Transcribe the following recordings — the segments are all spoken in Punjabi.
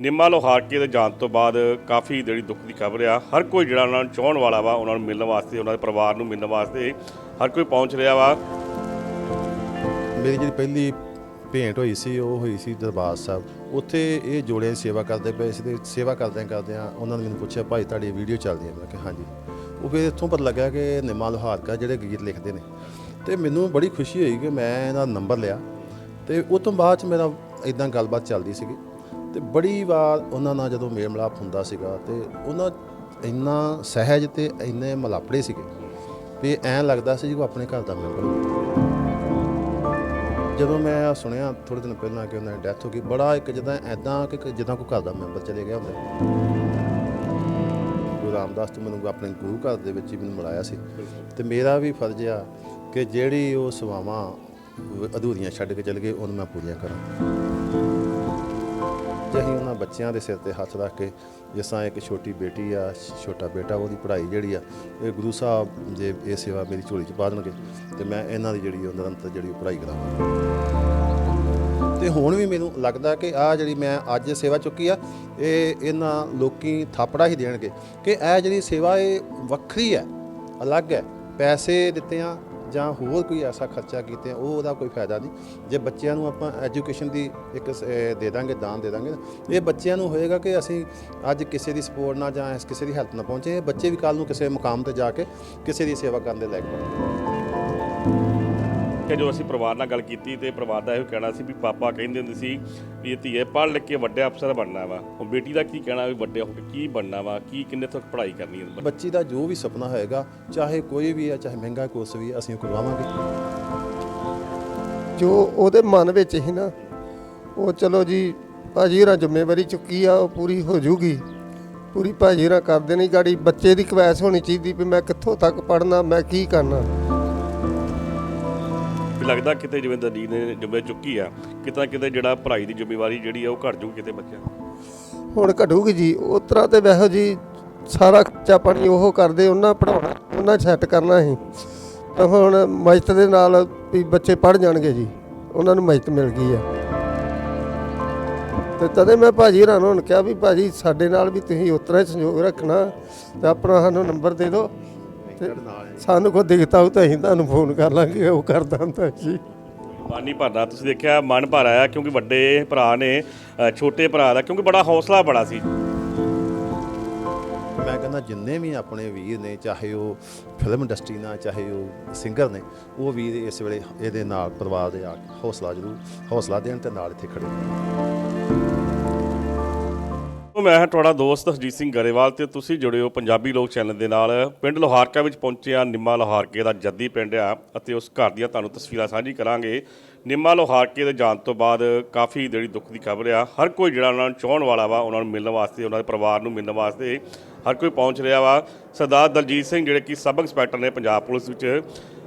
ਨਿੰਮਾ ਲੋਹਾਰਕੇ ਦੇ ਜਾਣ ਤੋਂ ਬਾਅਦ ਕਾਫੀ ਜਿਹੜੀ ਦੁੱਖ ਦੀ ਖਬਰ ਆ। ਹਰ ਕੋਈ ਜਿਹੜਾ ਉਹਨਾਂ ਨੂੰ ਚਾਹਣ ਵਾਲਾ ਵਾ, ਉਹਨਾਂ ਨੂੰ ਮਿਲਣ ਵਾਸਤੇ, ਉਹਨਾਂ ਦੇ ਪਰਿਵਾਰ ਨੂੰ ਮਿਲਣ ਵਾਸਤੇ ਹਰ ਕੋਈ ਪਹੁੰਚ ਰਿਹਾ ਵਾ। ਮੇਰੀ ਜਿਹੜੀ ਪਹਿਲੀ ਭੇਂਟ ਹੋਈ ਸੀ, ਉਹ ਹੋਈ ਸੀ ਦਰਬਾਰ ਸਾਹਿਬ। ਉੱਥੇ ਇਹ ਜੋੜਿਆਂ ਦੀ ਸੇਵਾ ਕਰਦੇ ਪਏ ਸੀ ਤੇ ਸੇਵਾ ਕਰਦਿਆਂ ਕਰਦਿਆਂ ਉਹਨਾਂ ਨੇ ਮੈਨੂੰ ਪੁੱਛਿਆ, ਭਾਈ, ਤੁਹਾਡੀ ਵੀਡੀਓ ਚੱਲਦੀ ਹੈ? ਮੈਂ ਕਿਹਾ, ਹਾਂਜੀ। ਉਹ ਫਿਰ ਇੱਥੋਂ ਪਤਾ ਲੱਗਾ ਕਿ ਨਿੰਮਾ ਲੋਹਾਰਕਾ ਜਿਹੜੇ ਗੀਤ ਲਿਖਦੇ ਨੇ। ਤੇ ਮੈਨੂੰ ਬੜੀ ਖੁਸ਼ੀ ਹੋਈ ਕਿ ਮੈਂ ਇਹਦਾ ਨੰਬਰ ਲਿਆ। ਤੇ ਉਸ ਤੋਂ ਬਾਅਦ ਚ ਮੇਰਾ ਇਦਾਂ ਗੱਲਬਾਤ ਚੱਲਦੀ ਸੀਗੀ। ਤੇ ਬੜੀ ਵਾਰ ਉਹਨਾਂ ਨਾਲ ਜਦੋਂ ਮੇਲ ਮਿਲਾਪ ਹੁੰਦਾ ਸੀਗਾ ਤੇ ਉਹਨਾਂ ਇੰਨਾ ਸਹਿਜ ਤੇ ਇੰਨੇ ਮਲਾਪੜੇ ਸੀਗੇ ਵੀ ਐਂ ਲੱਗਦਾ ਸੀ ਜਿਵੇਂ ਆਪਣੇ ਘਰ ਦਾ ਮੈਂਬਰ ਜਦੋਂ ਮੈਂ ਸੁਣਿਆ ਥੋੜੇ ਦਿਨ ਪਹਿਲਾਂ ਕਿ ਉਹਨਾਂ ਦੀ ਡੈਥ ਹੋ ਗਈ, ਬੜਾ ਇੱਕ ਜਿੱਦਾਂ ਐਦਾਂ ਕਿ ਕਿ ਜਿੱਦਾਂ ਕੋਈ ਘਰ ਦਾ ਮੈਂਬਰ ਚਲੇ ਗਿਆ ਹੁੰਦਾ। ਗੁਰੂ ਰਾਮਦਾਸ ਤੋਂ ਮੈਨੂੰ ਆਪਣੇ ਗੁਰੂ ਘਰ ਦੇ ਵਿੱਚ ਹੀ ਮੈਨੂੰ ਮਿਲਾਇਆ ਸੀ। ਤੇ ਮੇਰਾ ਵੀ ਫਰਜ਼ ਆ ਕਿ ਜਿਹੜੀ ਉਹ ਸੇਵਾਵਾਂ ਅਧੂਰੀਆਂ ਛੱਡ ਕੇ ਚਲੇ ਗਏ, ਉਹਨੂੰ ਮੈਂ ਪੂਰੀਆਂ ਕਰਾਂ। ਜੇ ਅਸੀਂ ਉਹਨਾਂ ਬੱਚਿਆਂ ਦੇ ਸਿਰ ਤੇ ਹੱਥ ਰੱਖ ਕੇ ਜਿਸ ਤਰ੍ਹਾਂ ਇੱਕ ਛੋਟੀ ਬੇਟੀ ਆ, ਛੋਟਾ ਬੇਟਾ, ਉਹਦੀ ਪੜ੍ਹਾਈ ਜਿਹੜੀ ਆ, ਇਹ ਗੁਰੂ ਸਾਹਿਬ ਜੇ ਇਹ ਸੇਵਾ ਮੇਰੀ ਝੋਲੀ 'ਚ ਪਾ ਦੇਣਗੇ ਤੇ ਮੈਂ ਇਹਨਾਂ ਦੀ ਜਿਹੜੀ ਉਹ ਨਿਰੰਤਰ ਜਿਹੜੀ ਉਹ ਪੜ੍ਹਾਈ ਕਰਾਂਗਾ ਤੇ ਹੁਣ ਵੀ ਮੈਨੂੰ ਲੱਗਦਾ ਕਿ ਆ ਜਿਹੜੀ ਮੈਂ ਅੱਜ ਸੇਵਾ ਚੁੱਕੀ ਆ, ਇਹ ਇਹਨਾਂ ਲੋਕੀ ਥਾਪੜਾ ਹੀ ਦੇਣਗੇ ਕਿ ਇਹ ਜਿਹੜੀ ਸੇਵਾ ਇਹ ਵੱਖਰੀ ਹੈ, ਅਲੱਗ ਹੈ, ਪੈਸੇ ਦਿੱਤੇ ਆ ਜਾਂ ਹੋਰ ਕੋਈ ਐਸਾ ਖਰਚਾ ਕੀਤੇ, ਉਹ ਉਹਦਾ ਕੋਈ ਫਾਇਦਾ ਨਹੀਂ। ਜੇ ਬੱਚਿਆਂ ਨੂੰ ਆਪਾਂ ਐਜੂਕੇਸ਼ਨ ਦੀ ਇੱਕ ਦੇ ਦਾਂਗੇ, ਦਾਨ ਦੇ ਦਾਂਗੇ ਇਹ ਬੱਚਿਆਂ ਨੂੰ ਹੋਏਗਾ ਕਿ ਅਸੀਂ ਅੱਜ ਕਿਸੇ ਦੀ ਸਪੋਰਟ ਨਾਲ ਜਾਂ ਕਿਸੇ ਦੀ ਹੈਲਪ ਨਾਲ ਪਹੁੰਚੇ, ਇਹ ਬੱਚੇ ਵੀ ਕੱਲ ਨੂੰ ਕਿਸੇ ਮੁਕਾਮ ਤੇ ਜਾ ਕੇ ਕਿਸੇ ਦੀ ਸੇਵਾ ਕਰਨ ਦੇ ਲਾਇਕ ਬਣਨਗੇ ਕਿ ਜੋ ਅਸੀਂ ਪਰਿਵਾਰ ਨਾਲ ਗੱਲ ਕੀਤੀ ਤੇ ਪਰਿਵਾਰ ਦਾ ਇਹੋ ਕਹਿਣਾ ਸੀ ਵੀ ਪਾਪਾ ਕਹਿੰਦੇ ਹੁੰਦੇ ਸੀ ਵੀ ਇਹ ਧੀਏ ਪੜ੍ਹ ਲਿਖ ਕੇ ਵੱਡੇ ਅਫਸਰ ਬਣਨਾ ਵਾ। ਉਹ ਬੇਟੀ ਦਾ ਕੀ ਕਹਿਣਾ ਵੀ ਵੱਡੇ ਹੋ ਕੇ ਕੀ ਬਣਨਾ ਵਾ ਕੀ ਕਿੰਨੇ ਤੱਕ ਪੜ੍ਹਾਈ ਕਰਨੀ ਹੈ ਬੱਚੀ? ਦਾ ਜੋ ਵੀ ਸੁਪਨਾ ਹੋਏਗਾ ਚਾਹੇ ਕੋਈ ਵੀ ਹੈ ਚਾਹੇ ਮਹਿੰਗਾ ਕੋਰਸ ਵੀ ਹੈ, ਅਸੀਂ ਉਹ ਕਰਵਾਵਾਂਗੇ। ਜੋ ਉਹਦੇ ਮਨ ਵਿੱਚ ਸੀ ਨਾ ਉਹ ਚਲੋ ਜੀ ਭਾਜੀ ਰਾਂ ਜ਼ਿੰਮੇਵਾਰੀ ਚੁੱਕੀ ਆ ਉਹ ਪੂਰੀ ਹੋ ਜੂਗੀ। ਪੂਰੀ ਭਾਜੀ ਰਾਂ ਕਰਦੇ ਨਹੀਂ ਗਾੜੀ ਬੱਚੇ ਦੀ ਕਵੈਸ ਹੋਣੀ ਚਾਹੀਦੀ ਵੀ ਮੈਂ ਕਿੱਥੋਂ ਤੱਕ ਪੜਨਾ ਮੈਂ ਕੀ ਕਰਨਾ। ਲੱਗਦਾ ਕਿਤੇ ਜਿਵੇਂ ਦਲੀਲ ਨੇ ਜ਼ਿੰਮੇ ਚੁੱਕੀ ਆ, ਕਿਤੇ ਕਿਤੇ ਜਿਹੜਾ ਪੜ੍ਹਾਈ ਦੀ ਜ਼ਿੰਮੇਵਾਰੀ ਜਿਹੜੀ ਆ ਉਹ ਘਟ ਜੂ ਕਿਤੇ ਬੱਚਿਆਂ ਦੀ। ਹੁਣ ਘਟੂਗੀ ਜੀ, ਉਸ ਤਰ੍ਹਾਂ ਤੇ ਵੈਸੋ ਜੀ ਸਾਰਾ ਖਰਚਾ ਪਾਣੀ ਉਹ ਕਰਦੇ, ਉਹਨਾਂ ਪੜਾਉਣਾ ਉਹਨਾਂ ਸੈੱਟ ਕਰਨਾ ਸੀ। ਤਾਂ ਹੁਣ ਮਜਤ ਦੇ ਨਾਲ ਵੀ ਬੱਚੇ ਪੜ ਜਾਣਗੇ ਜੀ, ਉਹਨਾਂ ਨੂੰ ਮਜਤ ਮਿਲ ਗਈ ਆ। ਤੇ ਤਦੇ ਮੈਂ ਭਾਜੀ ਹਰਾਂ ਨੂੰ ਕਿਹਾ ਵੀ ਭਾਜੀ ਸਾਡੇ ਨਾਲ ਵੀ ਤੁਸੀਂ ਉਸ ਤਰ੍ਹਾਂ ਹੀ ਸੰਯੋਗ ਰੱਖਣਾ, ਤੇ ਆਪਣਾ ਸਾਨੂੰ ਨੰਬਰ ਦੇ ਦਿਓ। ਤੇ ਸਾਨੂੰ ਕੋਈ ਦਿੱਕਤ ਆਊ ਤਾਂ ਅਸੀਂ ਤੁਹਾਨੂੰ ਫੋਨ ਕਰ ਲਾਂਗੇ ਉਹ ਕਰਦਾ ਹੁੰਦਾ ਜੀ ਮਨ ਨਹੀਂ ਭਰਦਾ ਤੁਸੀਂ ਦੇਖਿਆ ਮਨ ਭਰ ਆਇਆ ਕਿਉਂਕਿ ਵੱਡੇ ਭਰਾ ਨੇ ਅ, ਛੋਟੇ ਭਰਾ ਦਾ ਕਿਉਂਕਿ ਬੜਾ ਹੌਸਲਾ ਬੜਾ ਸੀ। ਮੈਂ ਕਹਿੰਦਾ ਜਿੰਨੇ ਵੀ ਆਪਣੇ ਵੀਰ ਨੇ ਚਾਹੇ ਉਹ ਫਿਲਮ ਇੰਡਸਟਰੀ ਨਾਲ ਚਾਹੇ ਉਹ ਸਿੰਗਰ ਨੇ ਉਹ ਵੀਰ ਇਸ ਵੇਲੇ ਇਹਦੇ ਨਾਲ ਪਰਿਵਾਰ ਦੇ ਆ ਕੇ ਹੌਸਲਾ ਜ਼ਰੂਰ ਹੌਸਲਾ ਦੇਣ ਤੇ ਨਾਲ ਇੱਥੇ ਖੜੇ ਮੈਂ ਹਾਂ ਤੁਹਾਡਾ ਦੋਸਤ ਹਰਜੀਤ ਸਿੰਘ ਗਰੇਵਾਲ ਤੇ ਤੁਸੀਂ ਜੁੜੇ ਹੋ ਪੰਜਾਬੀ ਲੋਕ ਚੈਨਲ ਦੇ ਨਾਲ। ਪਿੰਡ ਲੋਹਾਰਕਾ ਵਿੱਚ ਪਹੁੰਚੇ ਆ ਨਿੰਮਾ ਲੋਹਾਰਕੇ ਦਾ ਜੱਦੀ ਪਿੰਡ ਆ ਅਤੇ ਉਸ ਘਰ ਦੀਆਂ ਤੁਹਾਨੂੰ ਤਸਵੀਰਾਂ ਸਾਂਝੀ ਕਰਾਂਗੇ। ਨਿੰਮਾ ਲੋਹਾਰਕੇ ਦੇ ਜਾਣ ਤੋਂ ਬਾਅਦ ਕਾਫੀ ਜਿਹੜੀ ਦੁੱਖ ਦੀ ਖਬਰ ਆ, ਹਰ ਕੋਈ ਜਿਹੜਾ ਉਹਨਾਂ ਨੂੰ ਚਾਹਣ ਵਾਲਾ ਵਾ, ਉਹਨਾਂ ਨੂੰ ਮਿਲਣ ਵਾਸਤੇ, ਉਹਨਾਂ ਦੇ ਪਰਿਵਾਰ ਨੂੰ ਮਿਲਣ ਵਾਸਤੇ ਹਰ ਕੋਈ ਪਹੁੰਚ ਰਿਹਾ ਵਾ। ਸਰਦਾਰ ਦਲਜੀਤ ਸਿੰਘ, ਜਿਹੜੇ ਕਿ ਸਬ ਇੰਸਪੈਕਟਰ ਨੇ ਪੰਜਾਬ ਪੁਲਿਸ ਵਿੱਚ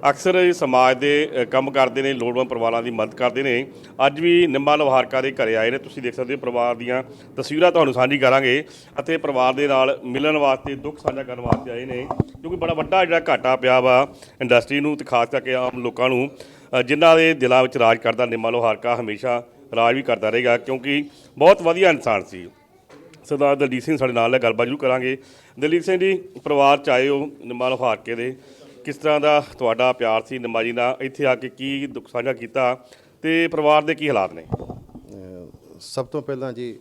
ਅਕਸਰ ਇਹ ਸਮਾਜ ਦੇ ਕੰਮ ਕਰਦੇ ਨੇ, ਲੋੜਵੰਦ ਪਰਿਵਾਰਾਂ ਦੀ ਮਦਦ ਕਰਦੇ ਨੇ। ਅੱਜ ਵੀ ਨਿੰਮਾ ਲੋਹਾਰਕਾ ਦੇ ਘਰੇ ਆਏ ਨੇ। ਤੁਸੀਂ ਦੇਖ ਸਕਦੇ ਹੋ ਪਰਿਵਾਰ ਦੀਆਂ ਤਸਵੀਰਾਂ ਤੁਹਾਨੂੰ ਸਾਂਝੀ ਕਰਾਂਗੇ ਅਤੇ ਪਰਿਵਾਰ ਦੇ ਨਾਲ ਮਿਲਣ ਵਾਸਤੇ, ਦੁੱਖ ਸਾਂਝਾ ਕਰਨ ਵਾਸਤੇ ਆਏ ਨੇ ਕਿਉਂਕਿ ਬੜਾ ਵੱਡਾ ਜਿਹੜਾ ਘਾਟਾ ਪਿਆ ਵਾ ਇੰਡਸਟਰੀ ਨੂੰ ਤੇ ਖਾਸ ਕਰਕੇ ਆਮ ਲੋਕਾਂ ਨੂੰ ਜਿਨ੍ਹਾਂ ਦੇ ਦਿਲਾਂ ਵਿੱਚ ਰਾਜ ਕਰਦਾ ਨਿੰਮਾ ਲੋਹਾਰਕਾ ਹਮੇਸ਼ਾ ਰਾਜ ਵੀ ਕਰਦਾ ਰਹੇਗਾ, ਕਿਉਂਕਿ ਬਹੁਤ ਵਧੀਆ ਇਨਸਾਨ ਸੀ। ਸਰਦਾਰ ਦਲਜੀਤ ਸਿੰਘ ਸਾਡੇ ਨਾਲ ਹੈ ਗੱਲਬਾਤ ਜ਼ਰੂਰ ਕਰਾਂਗੇ। ਦਲਜੀਤ ਸਿੰਘ ਜੀ, ਪਰਿਵਾਰ ਚ ਆਏ ਹੋ ਨਿੰਮਾ ਲੋਹਾਰਕੇ ਦੇ। ਕਿਸ ਤਰ੍ਹਾਂ ਦਾ ਤੁਹਾਡਾ ਪਿਆਰ ਸੀ ਨਿੰਮਾ ਜੀ ਨਾਲ ਇੱਥੇ ਆ ਕੇ ਕੀ ਦੁੱਖ ਸਾਂਝਾ ਕੀਤਾ ਤੇ ਪਰਿਵਾਰ ਦੇ ਕੀ ਹਾਲਾਤ ਨੇ? ਸਭ ਤੋਂ ਪਹਿਲਾਂ ਜੀ,